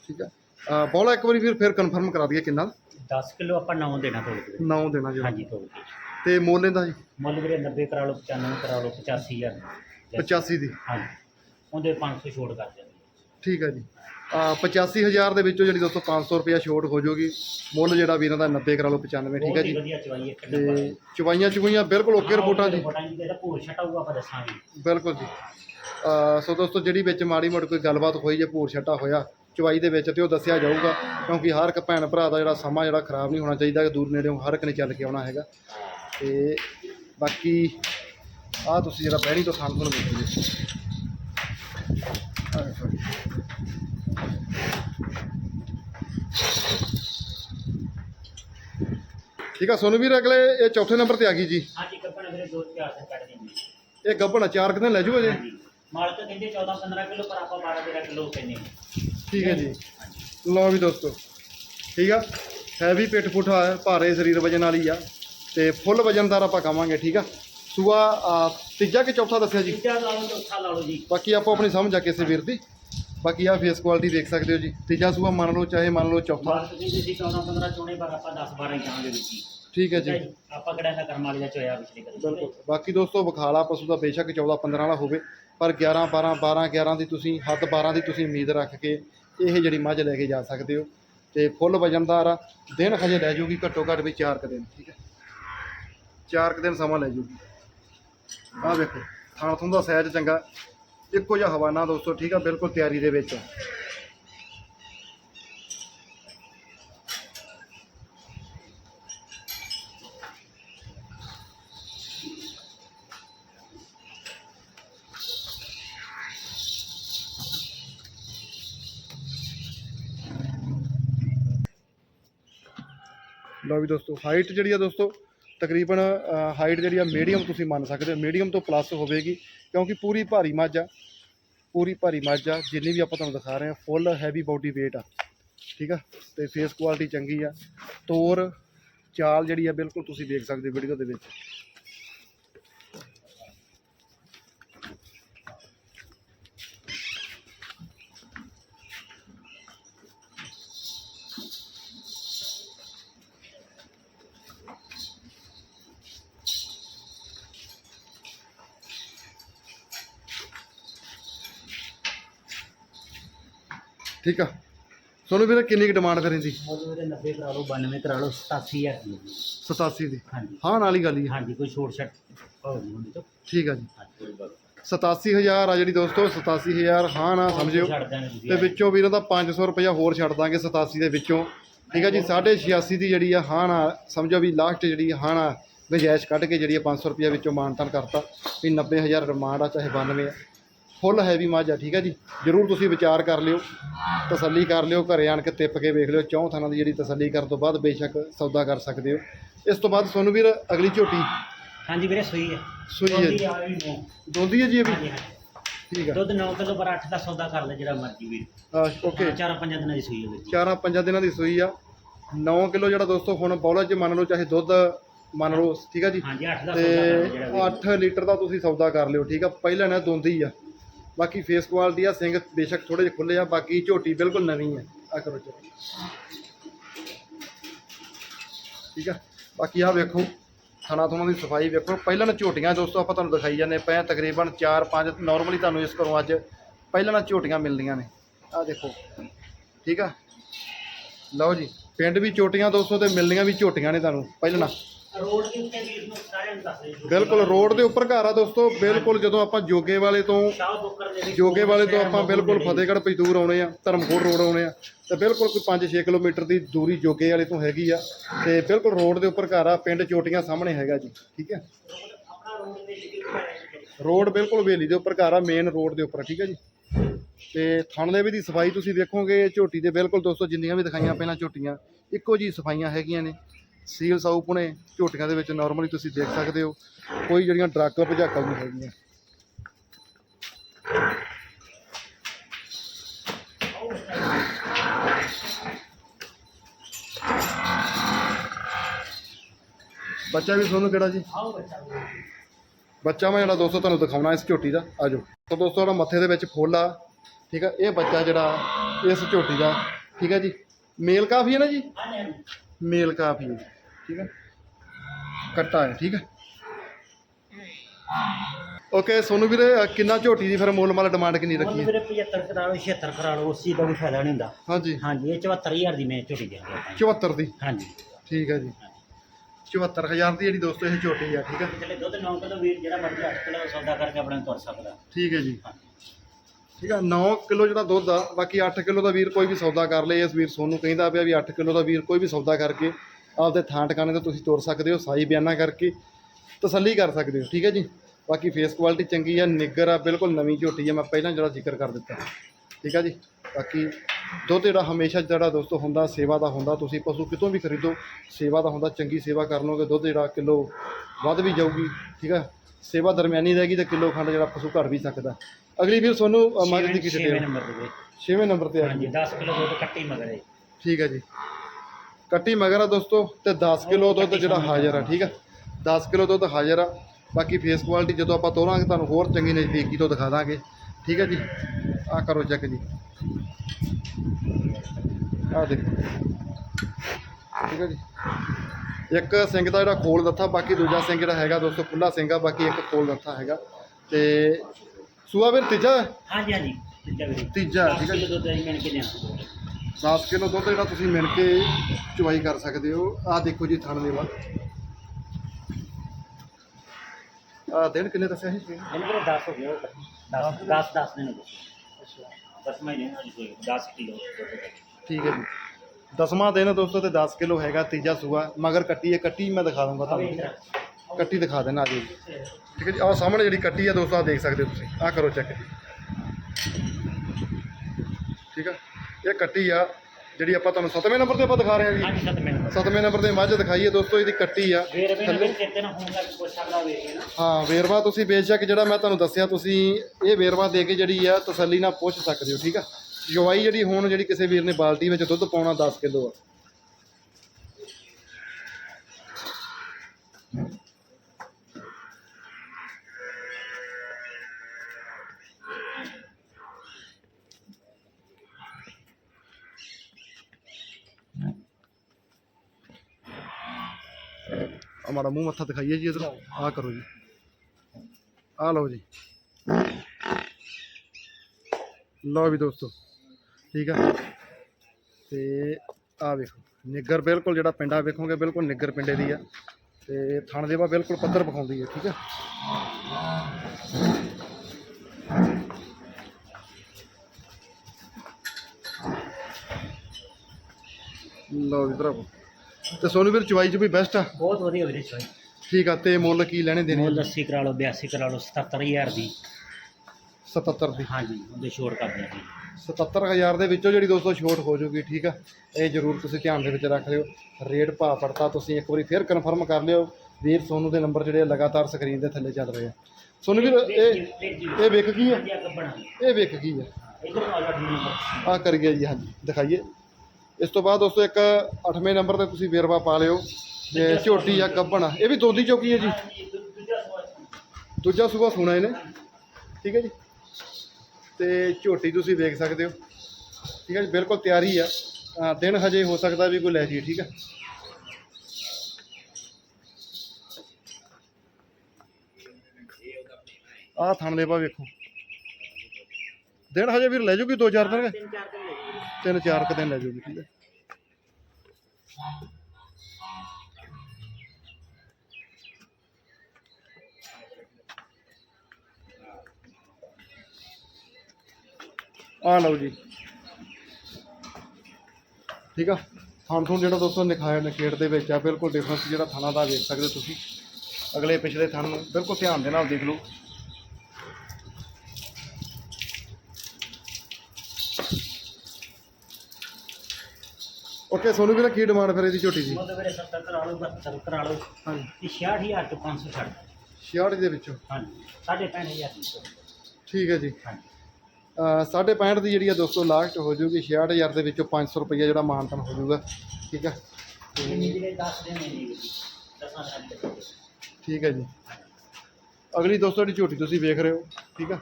ਠੀਕ ਆ। ਬੋਲਾ ਇੱਕ ਵਾਰੀ ਫਿਰ ਫਿਰ ਕਨਫਰਮ ਕਰਾ ਦਈਏ ਕਿੰਨਾ? 10 ਕਿਲੋ ਆਪਾਂ 9 ਦੇਣਾ ਤੋੜ ਕੇ। 9 ਦੇਣਾ ਜੀ। ਹਾਂਜੀ ਤੋੜ ਕੇ। ਤੇ ਮੋਲੇ ਦਾ ਜੀ? ਮੁੱਲ ਵੀਰੇ 90 ਕਰਾ ਲਓ 95 ਕਰਾ ਲਓ 85000 85 ਦੀ। ਹਾਂਜੀ। ਉਹਦੇ 500 ਛੋੜ ਕਰ ਦਿੰਦੇ ਠੀਕ ਹੈ ਜੀ। ਆ 85000 ਦੇ ਵਿੱਚੋਂ ਜਿਹੜੀ ਦੋਸਤੋ 500 ਰੁਪਇਆ ਛੋਟ ਹੋ ਜਾਊਗੀ ਮੁੱਲ ਜਿਹੜਾ ਵੀਰਾਂ ਦਾ 90 ਕਰਾ ਲਓ 95 ਠੀਕ ਹੈ ਜੀ। ਵਧੀਆ ਚਵਾਈ ਇੱਕ ਤੇ ਚਵਾਈਆਂ ਚੁਵਾਈਆਂ ਬਿਲਕੁਲ ਓਕੇ ਰਿਪੋਰਟਾਂ ਜੀ। ਰਿਪੋਰਟਾਂ ਜੀ ਇਹਦਾ ਭੂਰ ਛਟਾਊਗਾ ਆਪਾਂ ਦੱਸਾਂਗੇ। ਬਿਲਕੁਲ ਜੀ। ਸੋ ਦੋਸਤੋ ਜਿਹੜੀ ਵਿੱਚ ਮਾੜੀ ਮੋਟੀ ਕੋਈ ਗੱਲਬਾਤ ਹੋਈ ਜੇ ਭੂਰ ਛੱਟਾ ਹੋਇਆ ਚਵਾਈ ਦੇ ਵਿੱਚ ਤੇ ਉਹ ਦੱਸਿਆ ਜਾਊਗਾ ਕਿਉਂਕਿ ਹਰ ਇੱਕ ਭੈਣ ਭਰਾ ਦਾ ਜਿਹੜਾ ਸਮਾਂ ਜਿਹੜਾ ਖਰਾਬ ਨਹੀਂ ਹੋਣਾ ਚਾਹੀਦਾ ਕਿ ਦੂਰ ਨੇੜੇ ਹਰ ਇੱਕ ਨੇ ਚੱਲ ਕੇ ਆਉਣਾ ਹੈਗਾ। ਤੇ ਬਾਕੀ ਆ ਤੁਸੀਂ ਜਿਹੜਾ ਬਹਿਣੀ ਤੋਂ ਥਾਂ ਤੁਹਾਨੂੰ ਜੀ। ਠੀਕ ਆ ਸੋਨੂੰ ਵੀਰ ਅਗਲੇ ਇਹ ਚੌਥੇ ਨੰਬਰ ਤੇ ਆ ਗਈ ਜੀ। ਹਾਂਜੀ ਕੱਪੜਾ ਵੀਰੇ ਦੋ ਚਾਰ ਦਿਨ ਕੱਢ ਦੇਂਗੇ ਇਹ ਗੱਭਣ ਚਾਰ ਕੁ ਦਿਨ ਲੈ ਜੀ। ਹਾਂਜੀ। ਮਾਲਕ ਕਹਿੰਦੇ 14 15 ਕਿਲੋ ਪਰ ਆਪਾਂ 12 13 ਕਿਲੋ ਕਹਿੰਦੇ। ਠੀਕ ਹੈ ਜੀ। ਲਓ ਵੀ ਦੋਸਤੋ ਠੀਕ ਆ? ਹੈਵੀ ਪਿੱਠ ਹੈ ਭਾਰੇ ਸਰੀਰ ਵਜਨ ਵਾਲੀ ਆ ਤੇ ਫੁੱਲ ਵਜਨਦਾਰ ਆਪਾਂ ਕਵਾਂਗੇ ਠੀਕ ਆ? ਸੂਆ ਤੀਜਾ ਕਿ ਚੌਥਾ ਦੱਸਿਆ ਜੀ? ਤੀਜਾ ਲਾ ਲਓ ਚੌਥਾ ਲਾ ਲਓ ਜੀ। ਬਾਕੀ ਆਪੋ ਆਪਣੀ ਸਮਝ ਆ ਕਿਸੇ ਵੀਰ ਦੀ। ਬਾਕੀ ਆ ਫੇਸ ਕੁਆਲਿਟੀ ਦੇਖ ਸਕਦੇ ਹੋ ਜੀ। ਤੀਜਾ ਸੂਆ ਮੰਨ ਲਓ ਚਾਹੇ ਮੰਨ ਲਓ ਚੌਥਾ। ਕਹਿੰਦੇ ਸੀ 14 15 ਚੋਣੇ ਪਰ ਆਪਾਂ 10 12 ਹੀ ਜਾਵਾਂਗੇ ਵਿੱਚ ਹੀ ਠੀਕ ਹੈ ਜੀ। ਆਪਾਂ ਕਿਹੜਾ ਇਹਦਾ ਕਰਮ ਵਾਲੀ ਦਾ ਚੋਇਆ ਪਿਛਲੇ ਬਿਲਕੁਲ। ਬਾਕੀ ਦੋਸਤੋ ਵਿਖਾਲਾ ਪਸ਼ੂ ਦਾ ਬੇਸ਼ੱਕ 14 15 ਵਾਲਾ ਹੋਵੇ। ਪਰ 11 12 12 11 ਦੀ ਤੁਸੀਂ ਹੱਦ 12 ਦੀ ਤੁਸੀਂ ਉਮੀਦ ਰੱਖ ਕੇ ਇਹ ਜਿਹੜੀ ਮੱਝ ਲੈ ਕੇ ਜਾ ਸਕਦੇ ਹੋ ਤੇ ਫੁੱਲ ਵਜਨਦਾਰ ਆ, ਦਿਨ ਹਜੇ ਲੈ ਜੂਗੀ, ਘੱਟੋ ਘੱਟ ਵੀ 4 ਕੁ ਦਿਨ, ਠੀਕ ਹੈ। 4 ਕੁ ਦਿਨ ਸਮਾਂ ਲੈ ਜੂਗੀ। ਆਹ ਵੇਖੋ ਥਾਣ ਥੁੰਦਾ ਸਾਈਜ਼ ਚੰਗਾ। ਇੱਕੋ ਜਿਹਾ ਹਵਾਨਾ ਦੋਸਤੋ, ਠੀਕ ਆ, ਬਿਲਕੁਲ ਤਿਆਰੀ ਦੇ ਵਿੱਚ ਦੋਸਤੋ ਹਾਈਟ ਜਿਹੜੀ ਆ ਦੋਸਤੋ, ਤਕਰੀਬਨ ਹਾਈਟ ਜਿਹੜੀ ਆ ਮੀਡੀਅਮ ਤੁਸੀਂ ਮੰਨ ਸਕਦੇ ਹੋ। ਮੀਡੀਅਮ ਤੋਂ ਪਲੱਸ ਹੋਵੇਗੀ, ਕਿਉਂਕਿ ਪੂਰੀ ਭਾਰੀ ਮੱਝ ਆ। ਪੂਰੀ ਭਾਰੀ ਮੱਝ ਆ, ਜਿੰਨੀ ਵੀ ਆਪਾਂ ਤੁਹਾਨੂੰ ਦਿਖਾ ਰਹੇ ਹਾਂ ਫੁੱਲ ਹੈਵੀ ਬਾਡੀ weight ਆ। ਠੀਕ ਆ? ਤੇ ਫੇਸ ਕੁਆਲਿਟੀ ਚੰਗੀ ਆ। ਤੋਰ, ਚਾਲ ਜਿਹੜੀ ਆ, ਬਿਲਕੁਲ ਤੁਸੀਂ ਦੇਖ ਸਕਦੇ ਹੋ ਵੀਡੀਓ ਦੇ ਵਿੱਚ। ਠੀਕ ਆ। ਸੋਨੂੰ ਵੀਰੇ ਕਿੰਨੀ ਕੁ ਡਿਮਾਂਡ ਕਰੀ ਦੀ ਉਹ ਇਹਦੇ 90 ਕਰਾ ਲਓ 92 ਕਰਾ ਲਓ 87000 ਦੀ 87 ਦੀ? ਹਾਂਜੀ। ਹਾਂ ਨਾਲ ਹੀ ਗੱਲ ਹੀ ਆ। ਹਾਂਜੀ ਕੋਈ ਛੋਟ ਹੋ ਤਾਂ। ਠੀਕ ਆ ਜੀ। ਹਾਂਜੀ 87000 ਆ ਜਿਹੜੀ ਦੋਸਤੋ 87000 ਹਾਂ ਨਾ ਸਮਝਿਓ। ਛੱਡ ਦਾਂਗੇ ਤੁਸੀਂ। ਤੇ ਵਿੱਚੋਂ ਵੀਰਾਂ ਦਾ 500 ਰੁਪਇਆ ਹੋਰ ਛੱਡ ਦਾਂਗੇ 87 ਦੇ ਵਿੱਚੋਂ। ਠੀਕ ਆ ਜੀ 86 ਦੀ ਜਿਹੜੀ ਆ ਹਾਂ ਨਾ ਸਮਝੋ ਵੀ ਲਾਸਟ ਜਿਹੜੀ ਹਾਂ ਨਾ ਗੁੰਜਾਇਸ਼ ਕੱਢ ਕੇ ਜਿਹੜੀ ਆ 500 ਰੁਪਇਆ ਵਿੱਚੋਂ ਮਾਨਤਾਨ ਕਰਤਾ। ਵੀ 90000 ਡਿਮਾਂਡ ਆ ਚਾਹੇ 92 ਆ। ਫੁੱਲ ਹੈਵੀ ਮੱਝ ਆ ਠੀਕ ਆ ਜੀ? ਜਰੂਰ ਤੁਸੀਂ ਵਿਚਾਰ ਕਰ ਲਿਓ ਤਸੱਲੀ ਕਰ ਲਿਓ ਘਰੇ ਆਣ ਕੇ ਤਿੱਪ ਕੇ ਵੇਖ ਲਿਓ ਚੌਂ ਥਾਂ ਦੀ ਜਿਹੜੀ ਤਸੱਲੀ ਕਰਨ ਤੋਂ ਬਾਅਦ ਬੇਸ਼ੱਕ ਸੌਦਾ ਕਰ ਸਕਦੇ ਹੋ। ਇਸ ਤੋਂ ਬਾਅਦ ਸੋਨੂੰ ਵੀਰ ਅਗਲੀ ਝੋਟੀ? ਹਾਂਜੀ ਵੀਰੇ ਸੂਈ ਹੈ। ਸੂਈ ਹੈ। ਦੋਂਦੀ ਹੈ ਜੀ ਇਹ ਵੀ? ਠੀਕ ਆ। ਦੁੱਧ 9 ਕਿਲੋ ਪਰ 8 ਦਾ ਸੌਦਾ ਕਰ ਲੈ ਜਿਹੜਾ ਮਰਜ਼ੀ ਵੀਰ। ਓਕੇ। ਚਾਰ ਪੰਜਾਂ ਦਿਨਾਂ ਦੀ ਸੂਈ ਹੈ ਵੀਰ ਚਾਰਾਂ ਪੰਜਾਂ ਦਿਨਾਂ ਦੀ ਸੂਈ ਆ। 9 ਕਿਲੋ ਜਿਹੜਾ ਦੋਸਤੋ ਹੁਣ ਬੌਲਾ 'ਚ ਮੰਨ ਲਓ ਚਾਹੇ ਦੁੱਧ ਮੰਨ ਲਓ ਠੀਕ ਆ ਜੀ? ਹਾਂਜੀ 8 ਦਾ ਸੌਦਾ ਕਰ ਲੈ ਤੇ ਜਿਹੜਾ ਵੀਰ। 8 ਲੀਟਰ ਦਾ ਤੁਸੀਂ ਸੌਦਾ ਕਰ ਲਿਓ ਠੀਕ ਆ? ਪਹਿਲਾਂ ਨਾ ਦੋਂਦੀ ਆ। ਬਾਕੀ ਫੇਸ ਕੁਆਲਿਟੀ ਆ, ਸਿੰਘ ਬੇਸ਼ੱਕ ਥੋੜੇ ਜਿਹੇ ਖੁੱਲੇ ਆ, ਬਾਕੀ ਝੋਟੀ ਬਿਲਕੁਲ ਨਵੀਂ ਆ ਆ ਕਰੋ ਚਲੋ। ਠੀਕ ਆ? ਬਾਕੀ ਆ ਵੇਖੋ, ਥਣਾ ਥੁਣਾ ਦੀ ਸਫ਼ਾਈ ਵੇਖੋ। ਪਹਿਲਾਂ ਨਾ ਝੋਟੀਆਂ ਦੋਸਤੋ ਆਪਾਂ ਤੁਹਾਨੂੰ ਦਿਖਾਈ ਜਾਂਦੇ ਪਏ ਆ, ਤਕਰੀਬਨ 4-5 ਨਾਰਮਲੀ ਤੁਹਾਨੂੰ ਇਸ ਘਰੋਂ ਅੱਜ ਪਹਿਲਾਂ ਨਾ ਝੋਟੀਆਂ ਮਿਲਦੀਆਂ ਨੇ। ਆ ਦੇਖੋ, ਠੀਕ ਆ? ਲਓ ਜੀ, ਪਿੰਡ ਵੀ ਝੋਟੀਆਂ ਦੋਸਤੋ ਤੇ ਮਿਲਣੀਆਂ ਵੀ ਝੋਟੀਆਂ ਨੇ ਤੁਹਾਨੂੰ, ਪਹਿਲਾਂ ਨਾ। ਰੋਡ ਦੇ ਉੱਤੇ ਵੀਰ ਨੂੰ ਸਾਰਿਆਂ ਨੂੰ ਦੱਸ ਦੇ ਬਿਲਕੁਲ ਰੋਡ ਦੇ ਉੱਪਰ ਘਰ ਆ ਦੋਸਤੋ ਬਿਲਕੁਲ ਜਦੋਂ ਆਪਾਂ ਜੋਗੇ ਵਾਲੇ ਤੋਂ ਸ਼ਾਹ ਬੁੱਕਰ ਦੇ ਵਿੱਚ ਜੋਗੇ ਵਾਲੇ ਤੋਂ ਆਪਾਂ ਬਿਲਕੁਲ ਫਤਿਹਗੜ੍ਹ ਪਜਦੂਰ ਆਉਣੇ ਆ ਧਰਮਕੋਟ ਰੋਡ ਆਉਣੇ ਆ ਤੇ ਬਿਲਕੁਲ ਕੋਈ 5-6 ਕਿਲੋਮੀਟਰ ਦੀ ਦੂਰੀ ਜੋਗੇ ਵਾਲੇ ਤੋਂ ਹੈਗੀ ਆ ਤੇ ਬਿਲਕੁਲ ਰੋਡ ਦੇ ਉੱਪਰ ਘਰ ਆ ਪਿੰਡ ਚੋਟੀਆਂ ਸਾਹਮਣੇ ਹੈਗਾ ਜੀ ਠੀਕ ਹੈ ਰੋਡ ਬਿਲਕੁਲ ਹਵੇਲੀ ਦੇ ਉੱਪਰ ਘਰ ਆ ਮੇਨ ਰੋਡ ਦੇ ਉੱਪਰ ਠੀਕ ਹੈ ਜੀ? ਤੇ ਥਣ ਦੇ ਵੀ ਦੀ ਸਫ਼ਾਈ ਤੁਸੀਂ ਵੇਖੋਗੇ ਝੋਟੀ ਦੇ ਬਿਲਕੁਲ ਦੋਸਤੋ ਜਿੰਨੀਆਂ ਵੀ ਦਿਖਾਈਆਂ ਪਹਿਲਾਂ ਝੋਟੀਆਂ ਇੱਕੋ ਜੀ ਸਫਾਈਆਂ ਹੈਗੀਆਂ ਨੇ। ਸੀਲ ਸਾਊ ਪੁਣੇ ਝੋਟੀਆਂ ਦੇ ਵਿੱਚ ਨਾਰਮਲੀ ਤੁਸੀਂ ਦੇਖ ਸਕਦੇ ਹੋ। ਕੋਈ ਜਿਹੜੀਆਂ ਡਰੱਗ ਭਜਾਕਲ ਨਹੀਂ ਹੈਗੀਆਂ। ਬੱਚਾ ਵੀ ਤੁਹਾਨੂੰ ਕਿਹੜਾ ਜੀ? ਬੱਚਾ ਮੈਂ ਜਿਹੜਾ ਦੋਸਤੋ ਤੁਹਾਨੂੰ ਦਿਖਾਉਣਾ ਇਸ ਝੋਟੀ ਦਾ। ਆਜੋ ਤਾਂ ਦੋਸਤੋ ਇਹਦਾ ਮੱਥੇ ਦੇ ਵਿੱਚ ਫੁੱਲ ਆ ਠੀਕ ਆ ਇਹ ਬੱਚਾ ਜਿਹੜਾ ਇਸ ਝੋਟੀ ਦਾ ਠੀਕ ਹੈ ਜੀ। ਮੇਲ ਕਾਫੀ ਹੈ ਨਾ ਜੀ? ਮੇਲ ਕਾਫੀ ਠੀਕ ਹੈ? ਕੱਟਾ ਹੈ ਠੀਕ ਹੈ? ਓਕੇ ਸੋਨੂੰ ਵੀਰੇ ਅ, ਕਿੰਨਾ ਝੋਟੀ ਦੀ ਫਿਰ ਮੁੱਲ ਮਾਲ ਡਿਮਾਂਡ ਕਿੰਨੀ ਰੱਖੀ ਹੈ? ਵੀਰੇ 75 ਕਰਾ ਲਓ 76 ਕਰਾ ਲਓ ਉਸ ਚੀਜ਼ ਦਾ ਕੋਈ ਫਾਇਦਾ ਨਹੀਂ ਹੁੰਦਾ। ਹਾਂਜੀ। ਹਾਂਜੀ ਇਹ 74000 ਦੀ ਮੈਂ ਝੋਟੀ ਦੇ ਦਿੰਦਾ 74 ਦੀ? ਹਾਂਜੀ। ਠੀਕ ਹੈ ਜੀ। 74000 ਦੀ ਜਿਹੜੀ ਦੋਸਤੋ ਇਹ ਝੋਟੀ ਆ ਠੀਕ ਹੈ? ਚਲੇ ਦੁੱਧ 9 ਕਿਲੋ ਵੀਰ ਜਿਹੜਾ ਮਰਜ਼ੀ 8 ਕਿਲੋ ਸੌਦਾ ਕਰਕੇ ਆਪਣੇ ਤੁਰ ਸਕਦਾ। ਠੀਕ ਹੈ ਜੀ। ਠੀਕ ਆ 9 ਕਿਲੋ ਜਿਹੜਾ ਦੁੱਧ ਆ ਬਾਕੀ 8 ਕਿਲੋ ਦਾ ਵੀਰ ਕੋਈ ਵੀ ਸੌਦਾ ਕਰ ਲੇ ਇਸ ਵੀਰ ਸੋਨੂੰ ਕਹਿੰਦਾ ਪਿਆ ਵੀ 8 ਕਿਲੋ ਦਾ ਵੀਰ ਕੋਈ ਵੀ ਸੌਦਾ ਕਰਕੇ ਆਪਦੇ ਥਾਂ ਟਿਕਾਣੇ ਤੇ ਤੁਸੀਂ ਤੁਰ ਸਕਦੇ ਹੋ ਸਾਈ ਬਿਆਨਾ ਕਰਕੇ ਤਸੱਲੀ ਕਰ ਸਕਦੇ ਹੋ ਠੀਕ ਹੈ ਜੀ? ਬਾਕੀ ਫੇਸ ਕੁਆਲਿਟੀ ਚੰਗੀ ਆ ਨਿੱਗਰ ਆ ਬਿਲਕੁਲ ਨਵੀਂ ਝੋਟੀ ਆ ਮੈਂ ਪਹਿਲਾਂ ਜਿਹੜਾ ਜ਼ਿਕਰ ਕਰ ਦਿੱਤਾ ਠੀਕ ਆ ਜੀ? ਬਾਕੀ ਦੁੱਧ ਜਿਹੜਾ ਹਮੇਸ਼ਾ ਜਿਹੜਾ ਦੋਸਤੋ ਹੁੰਦਾ ਸੇਵਾ ਦਾ ਹੁੰਦਾ ਤੁਸੀਂ ਪਸ਼ੂ ਕਿਤੋਂ ਵੀ ਖਰੀਦੋ ਸੇਵਾ ਦਾ ਹੁੰਦਾ ਚੰਗੀ ਸੇਵਾ ਕਰ ਲਓਗੇ ਦੁੱਧ ਜਿਹੜਾ ਕਿਲੋ ਵੱਧ ਵੀ ਜਾਊਗੀ ਠੀਕ ਆ? ਸੇਵਾ ਦਰਮਿਆਨੀ ਰਹੇਗੀ ਤਾਂ ਕਿਲੋ ਖੰਡ ਜਿਹੜਾ ਪਸ਼ੂ ਘਟ ਵੀ ਸਕਦਾ। ਅਗਲੀ ਵੀਰ ਅ, ਮੱਝ ਦੀ ਕੀ ਨੰਬਰ ਵਿੱਚ 6ਵੇਂ ਨੰਬਰ ਤੇ ਆ ਹਾਂਜੀ ਗਈ 10 ਕਿਲੋ ਦੁੱਧ ਕੱਟੀ ਮਗਰ। ਹੈ ਠੀਕ ਹੈ ਜੀ। ਕੱਟੀ ਮਗਰ ਆ ਦੋਸਤੋ ਤੇ 10 ਕਿਲੋ ਦੁੱਧ ਜਿਹੜਾ ਹਾਜ਼ਰ ਆ ਠੀਕ ਆ? 10 ਕਿਲੋ ਦੁੱਧ ਹਾਜ਼ਰ ਆ। ਬਾਕੀ ਫੇਸ ਕੁਆਲਿਟੀ ਜਦੋਂ ਆਪਾਂ ਤੋਰਾਂਗੇ ਤੁਹਾਨੂੰ ਹੋਰ ਚੰਗੀ ਨਜ਼ਦੀਕੀ ਤੋਂ ਦਿਖਾ ਦਾਂਗੇ। ਠੀਕ ਹੈ ਜੀ? ਆ ਕਰੋ ਚੈੱਕ ਜੀ। ਆ ਦੇਖੋ। ਠੀਕ ਹੈ ਜੀ? ਇੱਕ ਸਿੰਘ ਦਾ ਜਿਹੜਾ ਖੋਲ ਦਿੱਤਾ ਬਾਕੀ ਦੂਜਾ ਸਿੰਘ ਜਿਹੜਾ ਹੈਗਾ ਦੋਸਤੋ ਖੁੱਲਾ ਸਿੰਘ ਆ ਬਾਕੀ ਇੱਕ ਖੋਲ ਦਿੱਤਾ ਹੈਗਾ। ਤੇ ਸੂਆ ਵੀਰ ਤੀਜਾ? ਹਾਂਜੀ ਹਾਂਜੀ। ਤੀਜਾ, 10 ਠੀਕ ਹੈ। ਕਿਲੋ ਦੁੱਧ ਅਸੀਂ ਮਿਣ ਕੇ ਦੇਣਾ 10 ਕਿਲੋ ਦੁੱਧ ਜਿਹੜਾ ਤੁਸੀਂ ਮਿਣ ਕੇ ਚੁਆਈ ਕਰ ਸਕਦੇ ਹੋ। ਆਹ ਦੇਖੋ ਜੀ ਥਣ ਦੇ ਬਾਅਦ ਆ ਦਿਨ ਕਿੰਨੇ ਦੱਸਿਆ ਸੀ? ਵੀਰੇ 10 ਹੋ ਗਿਆ 10 10 10 ਦਿਨ ਹੋ ਗਏ। 10 ਮਹੀਨੇ ਹੋ ਗਏ 10 ਕਿਲੋ ਦੁੱਧ ਦਾ। ਠੀਕ ਹੈ ਜੀ। ਦਸਵਾਂ ਦਿਨ ਦੋਸਤੋ ਤੇ 10 ਕਿਲੋ ਹੈਗਾ ਤੀਜਾ ਸੂਆ ਮਗਰ ਕੱਟੀ ਹੈ ਕੱਟੀ ਮੈਂ ਦਿਖਾ ਦੂੰਗਾ ਆਹ ਤੁਹਾਨੂੰ। ਕੱਟੀ ਦਿਖਾ ਦੇਣਾ ਜੀ। ਠੀਕ ਹੈ ਜੀ ਆਹ ਸਾਹਮਣੇ ਜਿਹੜੀ ਕੱਟੀ ਹੈ ਦੋਸਤੋ ਆਹ ਦੇਖ ਸਕਦੇ ਹੋ ਤੁਸੀਂ। ਆਹ ਕਰੋ ਚੈੱਕ ਠੀਕ ਆ ਇਹ ਕੱਟੀ ਆ ਜਿਹੜੀ ਆਪਾਂ ਤੁਹਾਨੂੰ ਸੱਤਵੇਂ ਨੰਬਰ ਤੇ ਆਪਾਂ ਦਿਖਾ ਰਹੇ ਹਾਂ ਜੀ। ਹਾਂਜੀ 7 ਮਿੰਟ ਸਤਵੇਂ ਨੰਬਰ ਤੇ ਮੱਝ ਦਿਖਾਈਏ ਦੋਸਤੋ ਇਹਦੀ ਕੱਟੀ ਆ। ਪੁੱਛ ਸਕਦਾ ਨਾ। ਹਾਂ ਵੇਰਵਾ ਤੁਸੀਂ ਬੇਸ਼ੱਕ ਜਿਹੜਾ ਮੈਂ ਤੁਹਾਨੂੰ ਦੱਸਿਆ ਤੁਸੀਂ ਇਹ ਵੇਰਵਾ ਦੇ ਕੇ ਜਿਹੜੀ ਆ ਤਸੱਲੀ ਨਾਲ ਪੁੱਛ ਸਕਦੇ ਹੋ ਠੀਕ ਆ? ਜਵਾਈ ਜਿਹੜੀ ਹੁਣ ਜਿਹੜੀ ਕਿਸੇ ਵੀਰ ਨੇ ਬਾਲਟੀ ਵਿੱਚ ਦੁੱਧ ਪਾਉਣਾ 10 ਕਿਲੋ ਆ। ਮਾੜਾ ਮੂੰਹ ਮੱਥਾ ਦਿਖਾਈਏ ਜੀ ਇਧਰ। ਆ ਕਰੋ ਜੀ। ਆ ਲਓ ਜੀ। ਲਓ ਵੀ ਦੋਸਤੋ, ਠੀਕ ਆ। ਤੇ ਆ ਵੇਖੋ, ਨਿੱਗਰ ਬਿਲਕੁਲ ਜਿਹੜਾ ਪਿੰਡਾ ਵੇਖੋਗੇ ਬਿਲਕੁਲ ਨਿੱਗਰ ਪਿੰਡੇ ਦੀ ਆ। ਤੇ ਥਣ ਦੇਵਾ ਬਿਲਕੁਲ ਪੱਧਰ ਵਿਖਾਉਂਦੀ ਹੈ ਠੀਕ ਆ। ਲਓ ਵੀ ਭਰਾਵੋ। ਤੇ ਸੋਨੂੰ ਵੀਰ ਚਵਾਈ ਚ ਵੀ ਬੈਸਟ ਆ? ਬਹੁਤ ਵਧੀਆ ਵੀਰੇ ਚੋਈ ਠੀਕ ਆ ਤੇ ਮੁੱਲ ਕੀ ਲੈਣੇ ਦੇਣੇ? ਮੁੱਲ 80 ਕਰਾ ਲਓ 82 ਕਰਾ ਲਓ 77000 ਦੀ। 77 ਦੀ। ਹਾਂਜੀ ਉਹਦੇ ਛੋੜ ਕਰਦੇ ਆ ਜੀ। 77000 ਦੇ ਵਿੱਚੋਂ ਜਿਹੜੀ ਦੋਸਤੋ ਛੋਟ ਹੋ ਜਾਊਗੀ ਠੀਕ ਆ? ਇਹ ਜ਼ਰੂਰ ਤੁਸੀਂ ਧਿਆਨ ਦੇ ਵਿੱਚ ਰੱਖ ਲਿਓ। ਰੇਟ ਭਾਅ ਪੜਤਾ ਤੁਸੀਂ ਇੱਕ ਵਾਰੀ ਫਿਰ ਕਨਫਰਮ ਕਰ ਲਿਓ ਵੀਰ ਸੋਨੂ ਦੇ ਨੰਬਰ ਜਿਹੜੇ ਲਗਾਤਾਰ ਸਕਰੀਨ ਦੇ ਥੱਲੇ ਚੱਲ ਰਹੇ ਆ। ਸੋਨੂ ਵੀਰ ਇਹ ਇਹ ਵਿਕ ਕੀ ਆ? ਇਹ ਵਿਕ ਕੀ ਆ। ਇਧਰ ਆ ਜਾ ਨੰਬਰ ਆ ਕਰ ਗਿਆ ਜੀ ਹਾਂਜੀ ਦਿਖਾਈਏ। ਇਸ ਤੋਂ ਬਾਅਦ ਦੋਸਤੋ ਇੱਕ 8ਵੇਂ ਨੰਬਰ ਤੇ ਤੁਸੀਂ ਵੇਰਵਾ ਪਾ ਲਿਓ ਤੇ ਝੋਟੀ ਆ ਗੱਬਣ ਆ। ਇਹ ਵੀ ਦੋਦੀ ਚੌਕੀ ਹੈ ਜੀ। ਦੂਜਾ ਸੂਬਾ ਸੁਣਾ ਇਹਨੇ। ਠੀਕ ਹੈ ਜੀ। ਤੇ ਝੋਟੀ ਤੁਸੀਂ ਵੇਖ ਸਕਦੇ ਹੋ। ਠੀਕ ਹੈ ਜੀ, ਬਿਲਕੁਲ ਤਿਆਰੀ ਆ। ਦਿਨ ਹਜੇ ਹੋ ਸਕਦਾ ਵੀ ਕੋਈ ਲੈ ਜੀ ਠੀਕ ਹੈ। ਆਹ ਥਣ ਦੇ ਪਾ ਵੇਖੋ। ਦਿਨ ਹਜੇ ਵੀਰ ਲੈ ਜੂਗੀ ਦੋ ਚਾਰ ਦਿਨ। ਤਿੰਨ ਚਾਰ ਦਿਨ ਲੱਗੇ ਤਿੰਨ ਚਾਰ ਕੁ ਦਿਨ ਲੈ ਜੂਗੀ ਠੀਕ ਹੈ ਆ ਲਓ ਜੀ। ਠੀਕ ਆ? ਥਣ ਥਣ ਜਿਹੜਾ ਦੋਸਤੋ ਨਿਖਾਇਆ ਨਕੇੜ ਦੇ ਵਿੱਚ ਆ, ਬਿਲਕੁਲ ਡਿਫਰੈਂਸ ਜਿਹੜਾ ਥਣਾ ਦਾ ਵੇਖ ਸਕਦੇ ਹੋ ਤੁਸੀਂ। ਅਗਲੇ ਪਿਛਲੇ ਥਣ ਨੂੰ ਬਿਲਕੁਲ ਧਿਆਨ ਦੇ ਨਾਲ ਦੇਖ ਲਓ। ਓਕੇ ਸੋਨੂੰ ਵੀਰ ਕੀ ਡਿਮਾਂਡ ਫਿਰ ਇਹਦੀ ਝੋਟੀ ਦੀ ਮੁੱਲ ਵੀਰੇ 70 ਕਰਾ ਲਓ 72 ਕਰਾ ਲਓ। ਹਾਂਜੀ। ਤੇ 66000 ਤੋਂ 500 ਛੱਡ 66 ਦੇ ਵਿੱਚੋਂ? ਹਾਂਜੀ 65000 ਦੀ ਠੀਕ ਹੈ ਜੀ। ਹਾਂਜੀ। ਅਹ ਸਾਢੇ 65 ਦੀ ਜਿਹੜੀ ਆ ਦੋਸਤੋ ਲਾਸਟ ਹੋ ਜਾਊਗੀ 66000 ਦੇ ਵਿੱਚੋਂ 500 ਰੁਪਈਆ ਜਿਹੜਾ ਮਾਨਤਨ ਹੋ ਜਾਊਗਾ। ਠੀਕ ਹੈ? ਇਹ ਜਿਹੜੇ 10 ਦਿਨ ਨੇ ਜੀ। 10 ਦਿਨ ਠੀਕ ਹੈ ਜੀ। ਅਗਲੀ ਦੋਸਤੋ ਜਿਹੜੀ ਝੋਟੀ ਤੁਸੀਂ ਵੇਖ ਰਹੇ ਹੋ ਠੀਕ ਹੈ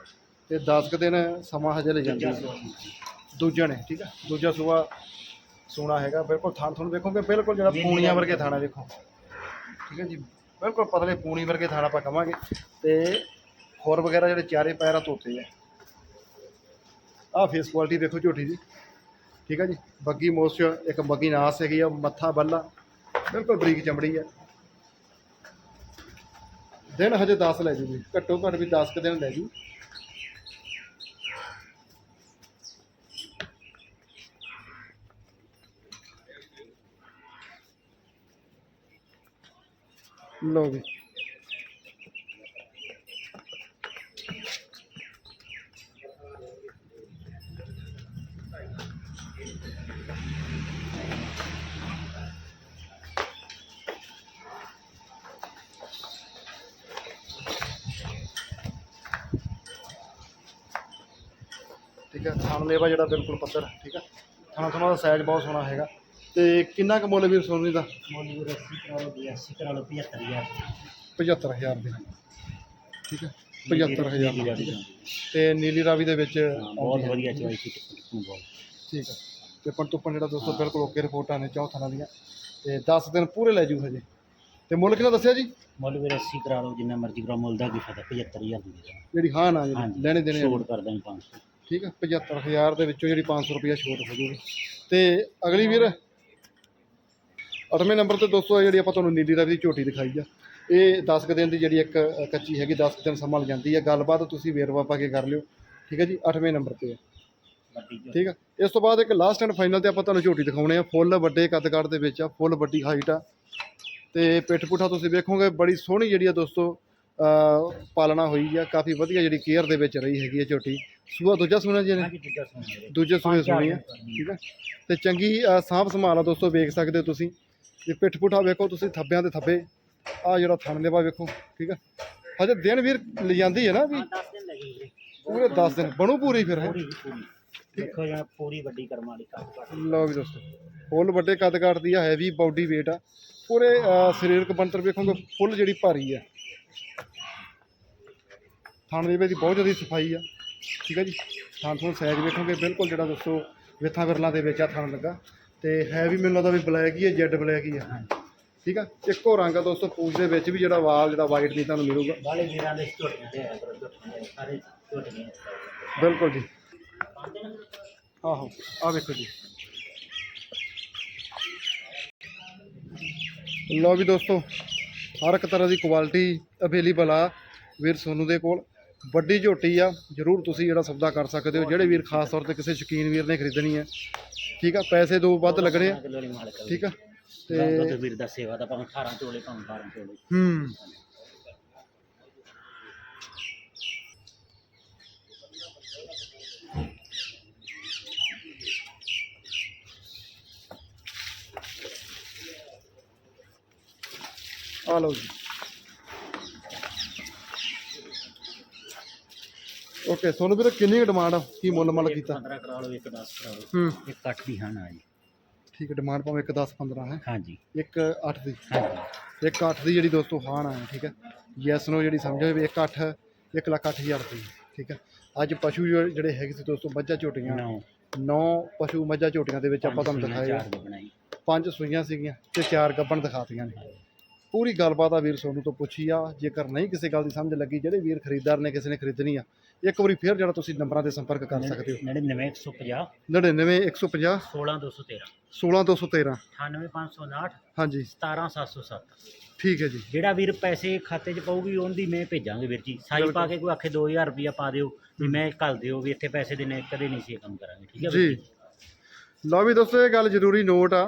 ਤੇ 10 ਕੁ ਦਿਨ ਸਮਾਂ ਹਜੇ ਲੈ ਜਾਂਦੀ ਹੈ। ਦੂਜਾ ਨੇ ਠੀਕ ਹੈ ਦੂਜਾ ਸੂਆ ਸੋਨਾ ਹੈਗਾ ਬਿਲਕੁਲ ਥਣ ਥਣ ਵੇਖੋਗੇ ਬਿਲਕੁਲ ਜਿਹੜਾ ਪੂਣੀਆਂ ਵਰਗੇ ਥਾਣਾ ਵੇਖੋ ਠੀਕ ਹੈ ਜੀ ਬਿਲਕੁਲ ਪਤਲੇ ਪੂਣੀ ਵਰਗੇ ਥਾਣਾ ਆਪਾਂ ਕਵਾਂਗੇ। ਤੇ ਖੋਰ ਵਗੈਰਾ ਜਿਹੜੇ ਚਾਰੇ ਪੈਰਾਂ ਧੋਤੇ ਆ। ਆਹ ਫੇਸ ਕੁਆਲਿਟੀ ਦੇਖੋ ਝੋਟੀ ਦੀ। ਠੀਕ ਹੈ ਜੀ ਬੱਗੀ ਮੋਸ ਇੱਕ ਬੱਗੀ ਨਾਸ ਹੈਗੀ ਆ ਮੱਥਾ ਬੱਲਾ ਬਿਲਕੁਲ ਬਰੀਕ ਚਮੜੀ ਆ। ਦਿਨ ਹਜੇ 10 ਲੈ ਜੂਗੀ ਘੱਟੋ ਘੱਟ ਵੀ 10 ਕੁ ਦਿਨ ਲੈ ਜੂ। ਲਓ ਵੀ ਠੀਕ ਹੈ ਥਣ ਲੇਵਾ ਜਿਹੜਾ ਬਿਲਕੁਲ ਪੱਧਰ, ਠੀਕ ਹੈ ਥਣਾ ਥਣਾ ਦਾ ਸਾਈਜ਼ ਬਹੁਤ ਸੋਹਣਾ ਹੈਗਾ। ਤੇ ਕਿੰਨਾ ਕੁ ਮੁੱਲ ਵੀਰ ਸੋਨੀ ਦਾ? ਮੁੱਲ ਵੀਰੇ 80 ਕਰਾ ਲਓ 82 ਕਰਾ ਲਓ 75000 75000 ਦੇ। ਠੀਕ ਹੈ 75000 ਠੀਕ ਹੈ ਤੇ ਨੀਲੀ ਰਾਵੀ ਦੇ ਵਿੱਚ ਬਹੁਤ ਆਉਂਦੀ ਹੈ। ਵਧੀਆ ਚੋਇਸ ਸੀ ਬਹੁਤ ਠੀਕ ਹੈ। ਤੇ ਪਣ ਤੁਪਣ ਜਿਹੜਾ ਦੋਸਤੋ ਬਿਲਕੁਲ ਓਕੇ ਰਿਪੋਰਟਾਂ ਨੇ ਚੌਥਾਂ ਦੀਆਂ। ਤੇ 10 ਦਿਨ ਪੂਰੇ ਲੈ ਜੂ ਹਜੇ। ਤੇ ਮੁੱਲ ਕਿੰਨਾ ਦੱਸਿਆ ਜੀ? ਮੁੱਲ ਵੀਰੇ 80 ਕਰਾ ਲਓ ਜਿੰਨਾ ਮਰਜ਼ੀ ਕਰਾ ਮੁੱਲ ਦਾ ਕੀ ਫਾਇਦਾ 75000 ਦੀ ਦੇ ਜਿਹੜੀ ਹਾਂ ਨਾ ਜਿਹੜੀ ਲੈਣੇ ਦੇਣੇ ਆ। ਛੋੜ ਕਰ ਦਾਂਗੇ 500 ਠੀਕ ਹੈ 75000 ਦੇ ਵਿੱਚੋਂ ਜਿਹੜੀ 500 ਰੁਪਇਆ ਛੋਟ ਹੋ ਜੂਗੀ। ਤੇ ਅਗਲੀ ਵੀਰ? ਅੱਠਵੇਂ ਨੰਬਰ ਤੇ ਦੋਸਤੋ ਜਿਹੜੀ ਆਪਾਂ ਤੁਹਾਨੂੰ ਨੀਲੀ ਰਾਵੀ ਦੀ ਝੋਟੀ ਦਿਖਾਈ ਆ ਇਹ 10 ਕੁ ਦਿਨ ਦੀ ਜਿਹੜੀ ਇੱਕ ਕੱਚੀ ਹੈਗੀ 10 ਕੁ ਦਿਨ ਸਮਾਂ ਜਾਂਦੀ ਹੈ ਗੱਲਬਾਤ ਤੁਸੀਂ ਵੇਰਵਾ ਪਾ ਕੇ ਕਰ ਲਿਓ ਠੀਕ ਹੈ ਜੀ? ਅੱਠਵੇਂ ਨੰਬਰ ਤੇ। ਠੀਕ ਆ? ਇਸ ਤੋਂ ਬਾਅਦ ਇੱਕ ਲਾਸਟ ਐਂਡ ਫਾਈਨਲ ਤੇ ਆਪਾਂ ਤੁਹਾਨੂੰ ਝੋਟੀ ਦਿਖਾਉਣੇ ਆ। ਫੁੱਲ ਵੱਡੇ ਕੱਦ ਕਾਠ ਦੇ ਵਿੱਚ ਆ ਫੁੱਲ ਵੱਡੀ ਹਾਈਟ ਆ। ਤੇ ਪਿੱਠ ਪੁੱਠਾ ਤੁਸੀਂ ਵੇਖੋਗੇ ਬੜੀ ਸੋਹਣੀ ਜਿਹੜੀ ਆ ਦੋਸਤੋ ਪਾਲਣਾ ਹੋਈ ਆ। ਕਾਫੀ ਵਧੀਆ ਜਿਹੜੀ ਕੇਅਰ ਦੇ ਵਿੱਚ ਰਹੀ ਹੈਗੀ ਆ ਝੋਟੀ। ਸੂਆ ਦੂਜਾ ਸੂਣਾ ਜੀ ਹਾਂਜੀ ਦੂਜਾ ਸੂਏ ਸੁਣੀ ਆ ਠੀਕ ਹੈ ਤੇ ਚੰਗੀ ਸਾਂਭ ਸੰਭਾਲ ਆ ਦੋਸਤੋ ਵੇਖ ਸਕਦੇ ਹੋ ਤੁਸੀਂ। ਇਹ ਪਿੱਠ ਪੁੱਠਾ ਵੇਖੋ ਤੁਸੀਂ ਥੱਬਿਆਂ ਦੇ ਥੱਬੇ। ਆ ਜਿਹੜਾ ਥਣ ਲੇਵਾ ਵੇਖੋ ਠੀਕ ਆ? ਹਜੇ ਦਿਨ ਵੀਰ ਲਿਜਾਂਦੀ ਹੈ ਨਾ ਵੀ 10 ਦਿਨ ਲੱਗੇ ਪੂਰੇ 10 ਦਿਨ ਬਣੂ ਪੂਰੀ ਫਿਰ ਹੈ? ਪੂਰੀ ਪੂਰੀ। ਦੇਖੋ ਜਣਾ ਪੂਰੀ ਵੱਡੀ ਕਰਮਾਂ ਵਾਲੀ ਕੰਮ ਕਰ ਲਓ ਵੀ ਦੋਸਤੋ ਫੁੱਲ ਵੱਡੇ ਕੱਦ ਕਾਟਦੀ ਆ ਹੈਵੀ ਬਾਡੀ weight ਆ। ਪੂਰੇ ਸਰੀਰਕ ਬਣਤਰ ਵੇਖੋਗੇ ਫੁੱਲ ਜਿਹੜੀ ਭਾਰੀ ਆ। ਥਣ ਦੇ ਵਿੱਚ ਬਹੁਤ ਜ਼ਿਆਦਾ ਸਫ਼ਾਈ ਆ ਠੀਕ ਹੈ ਜੀ? ਥਣ ਥਣ ਸਾਈਜ਼ ਵੇਖੋਗੇ ਬਿਲਕੁਲ ਜਿਹੜਾ ਦੋਸਤੋ ਵਿਥਾਂ ਵਿਰਲਾਂ ਦੇ ਵਿੱਚ ਆ ਥਣ ਲੱਗਾ। ਤੇ ਹੈ ਵੀ ਮੈਨੂੰ ਲੱਗਦਾ ਵੀ ਬਲੈਕ ਹੀ ਹੈ ਜੈਡ ਬਲੈਕ ਹੀ ਆ। ਠੀਕ ਆ? ਇੱਕੋ ਰੰਗ ਆ ਦੋਸਤੋ ਪੂਛ ਦੇ ਵਿੱਚ ਵੀ ਜਿਹੜਾ ਵਾਲ ਜਿਹੜਾ ਵਾਈਟ ਨਹੀਂ ਤੁਹਾਨੂੰ ਮਿਲੂਗਾ। ਵਾਲੇ ਵੀਰਾਂ ਦੇ ਆ ਸਾਰੇ ਝੋਟੀਆਂ ਬਿਲਕੁਲ ਜੀ। ਆਹੋ ਆ ਵੇਖੋ ਜੀ। ਲਓ ਵੀ ਦੋਸਤੋ ਹਰ ਇੱਕ ਤਰ੍ਹਾਂ ਦੀ ਕੁਆਲਿਟੀ ਅਵੇਲੇਬਲ ਆ ਵੀਰ ਸੋਨੂ ਦੇ ਕੋਲ। ਵੱਡੀ ਝੋਟੀ ਆ ਜਰੂਰ ਤੁਸੀਂ ਜਿਹੜਾ ਸੌਦਾ ਕਰ ਸਕਦੇ ਹੋ। ਜਿਹੜੇ ਵੀਰ ਖਾਸ ਤੌਰ ਤੇ ਕਿਸੇ ਸ਼ੌਕੀਨ ਵੀਰ ਨੇ ਖਰੀਦਣੀ ਹੈ ਠੀਕ ਆ ਪੈਸੇ ਦੋ ਵੱਧ ਲੱਗਣੇ ਆ। ਕਿਲੋ ਦੀ ਮਾਲਕ ਠੀਕ ਆ ਤੇ ਵੀਰ ਦਾ ਸੇਵਾ ਦਾ ਭਾਵੇਂ 18 ਚੋਲੇ ਭਾਵੇਂ 12 ਚੋਲੇ। ਹੂੰ। ਆ ਲਓ ਜੀ। ਓਕੇ ਸੋਨੂੰ ਵੀਰ ਕਿੰਨੀ ਡਿਮਾਂਡ ਆ? ਕੀ ਮੁੱਲ ਮਲ ਕੀਤਾ? 15 ਕਰਾ ਲਓ ਇੱਕ 10 ਕਰਾ ਲਓ ਹੂੰ। ਇੱਕ ਕੱਟ ਦੀ ਹਨ ਆ ਜੀ। ਠੀਕ ਡਿਮਾਂਡ ਭਾਵੇਂ ਇੱਕ 10 15 ਹੈ। ਹਾਂਜੀ। ਇੱਕ 8 ਦੀ। ਹਾਂਜੀ। ਇੱਕ 8 ਦੀ ਜਿਹੜੀ ਦੋਸਤੋ ਹਾਨ ਆ ਠੀਕ ਹੈ? ਯੈਸ ਨੋ ਜਿਹੜੀ ਸਮਝੋ ਵੀ ਇੱਕ 8 ਇੱਕ ਲੱਖ ਅੱਠ ਹਜ਼ਾਰ ਦੀ ਠੀਕ ਹੈ? ਅੱਜ ਪਸ਼ੂ ਜਿਹੜੇ ਹੈਗੇ ਸੀ ਦੋਸਤੋ ਮੱਝਾਂ ਝੋਟੀਆਂ। ਨੌ। ਨੌ ਪਸ਼ੂ ਮੱਝਾਂ ਝੋਟੀਆਂ ਦੇ ਵਿੱਚ ਆਪਾਂ ਤੁਹਾਨੂੰ ਦਿਖਾਏ ਪੰਜ ਸੂਈਆਂ ਸੀਗੀਆਂ ਤੇ ਚਾਰ ਗੱਬਣ ਦਿਖਾਤੀਆਂ ਨੇ। ਪੂਰੀ ਗੱਲਬਾਤ ਆ ਵੀਰ ਸੋਨੂੰ ਤੋਂ ਪੁੱਛੀ ਆ ਜੇਕਰ ਨਹੀਂ ਕਿਸੇ ਗੱਲ ਦੀ ਸਮਝ ਲੱਗੀ ਜਿਹੜੇ ਵੀਰ ਖਰੀਦਦਾਰ ਨੇ ਕਿਸੇ ਨੇ ਖਰੀਦਣੀ ਆ ਇੱਕ ਵਾਰੀ ਫੇਰ ਜਿਹੜਾ ਤੁਸੀਂ ਨੰਬਰਾਂ ਤੇ ਸੰਪਰਕ ਕਰ ਸਕਦੇ ਹੋ। 99 150 99 150 16213 16213 98559 ਹਾਂਜੀ। 17707 ਠੀਕ ਹੈ ਜੀ। ਜਿਹੜਾ ਵੀਰ ਪੈਸੇ ਖਾਤੇ 'ਚ ਪਾਊਗੀ ਉਹਦੀ ਮੈਂ ਭੇਜਾਂਗੇ ਵੀਰ ਜੀ। ਸਾਈ ਪਾ ਕੇ ਕੋਈ ਆਖੇ 2000 ਰੁਪਇਆ ਪਾ ਦਿਓ ਵੀ ਮੈਂ ਕੱਲ ਦਿਓ ਵੀ ਇੱਥੇ ਪੈਸੇ ਦੇਣੇ ਕਦੇ ਨਹੀਂ ਸੀ ਇਹ ਕੰਮ ਕਰਾਂਗੇ। ਠੀਕ ਹੈ ਵੀਰ ਜੀ। ਲਓ ਵੀ ਦੋਸਤੋ ਇਹ ਗੱਲ ਜ਼ਰੂਰੀ ਨੋਟ ਆ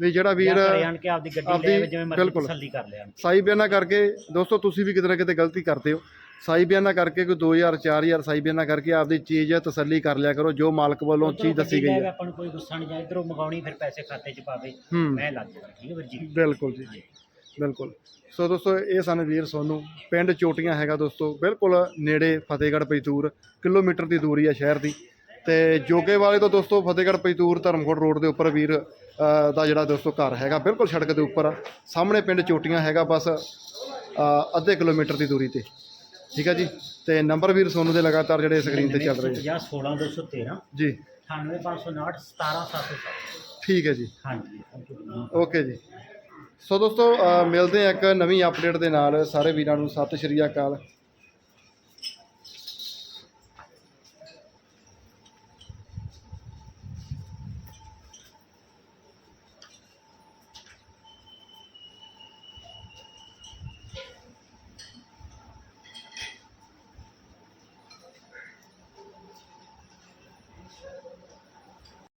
ਵੀ ਜਿਹੜਾ ਵੀਰ ਜਾਂ ਘਰੇ ਆਣ ਕੇ ਆਪਦੀ ਗੱਡੀ ਲੈ ਜਿਵੇਂ ਮਰਜ਼ੀ। ਤਸੱਲੀ ਕਰ ਲਿਆ ਸਾਈ ਬਿਆਨਾ ਕਰਕੇ ਦੋਸਤੋ ਤੁਸੀਂ ਵੀ ਕਿਤੇ ਨਾ ਕਿਤੇ ਗਲਤੀ ਕਰਦੇ ਹੋ। ਸਾਈ ਬਿਆਨਾ ਕਰਕੇ ਕੋਈ 2000 4000 ਸਾਈ ਬਿਆਨਾ ਕਰਕੇ ਆਪਦੀ ਚੀਜ਼ ਤਸੱਲੀ ਕਰ ਲਿਆ ਕਰੋ ਜੋ ਮਾਲਕ ਵੱਲੋਂ ਚੀਜ਼ ਦੱਸੀ ਗਈ ਹੈ। ਆਪਾਂ ਨੂੰ ਕੋਈ ਗੁੱਸਾ ਨਹੀਂ ਜਾਂ ਇਧਰੋਂ ਮੰਗਾਉਣੀ ਫਿਰ ਪੈਸੇ ਖਾਤੇ 'ਚ ਪਾਵੇ। ਹੂੰ। ਮੈਂ ਲੱਗ ਜਾਣਾ ਠੀਕ ਹੈ ਵੀਰ ਜੀ? ਬਿਲਕੁਲ ਜੀ। ਬਿਲਕੁਲ। ਸੋ ਦੋਸਤੋ ਇਹ ਸਨ ਵੀਰ ਸੋਨੂੰ। ਪਿੰਡ ਚੋਟੀਆਂ ਹੈਗਾ ਦੋਸਤੋ ਬਿਲਕੁਲ ਨੇੜੇ ਫਤਿਹਗੜ੍ਹ ਪਈਤੂਰ ਕਿਲੋਮੀਟਰ ਦੀ ਦੂਰੀ ਆ ਸ਼ਹਿਰ ਦੀ। ਤੇ ਜੋਗੇ ਵਾਲੇ ਤੋਂ ਦੋਸਤੋ ਫਤਿਹਗੜ੍ਹ ਪਈਤੂਰ ਧਰਮਕੋਟ ਰੋਡ ਦੇ ਉੱਪਰ ਵੀਰ ਅ, ਦਾ ਜਿਹੜਾ ਦੋਸਤੋ ਘਰ ਹੈਗਾ ਬਿਲਕੁਲ ਸੜਕ ਦੇ ਉੱਪਰ। ਆ। ਸਾਹਮਣੇ ਪਿੰਡ ਚੋਟੀਆਂ ਹੈਗਾ ਬਸ ਅ, ਅੱਧੇ ਕਿਲੋਮੀਟਰ ਦੀ ਦੂਰੀ ਤੇ। ਠੀਕ ਹੈ ਜੀ। ਤੇ ਨੰਬਰ ਵੀਰ ਸੋਨੂੰ ਦੇ ਲਗਾਤਾਰ ਜਿਹੜੇ ਸਕਰੀਨ ਤੇ ਚੱਲ ਰਹੇ ਆ। 50 16213 ਜੀ। 98559 17707 ਠੀਕ ਹੈ ਜੀ। ਹਾਂਜੀ ਓਕੇ ਜੀ। ਸੋ ਦੋਸਤੋ ਮਿਲਦੇ ਆ ਇੱਕ ਨਵੀਂ ਅਪਡੇਟ ਦੇ ਨਾਲ। ਸਾਰੇ ਵੀਰਾਂ ਨੂੰ ਸਤਿ ਸ਼੍ਰੀ ਅਕਾਲ।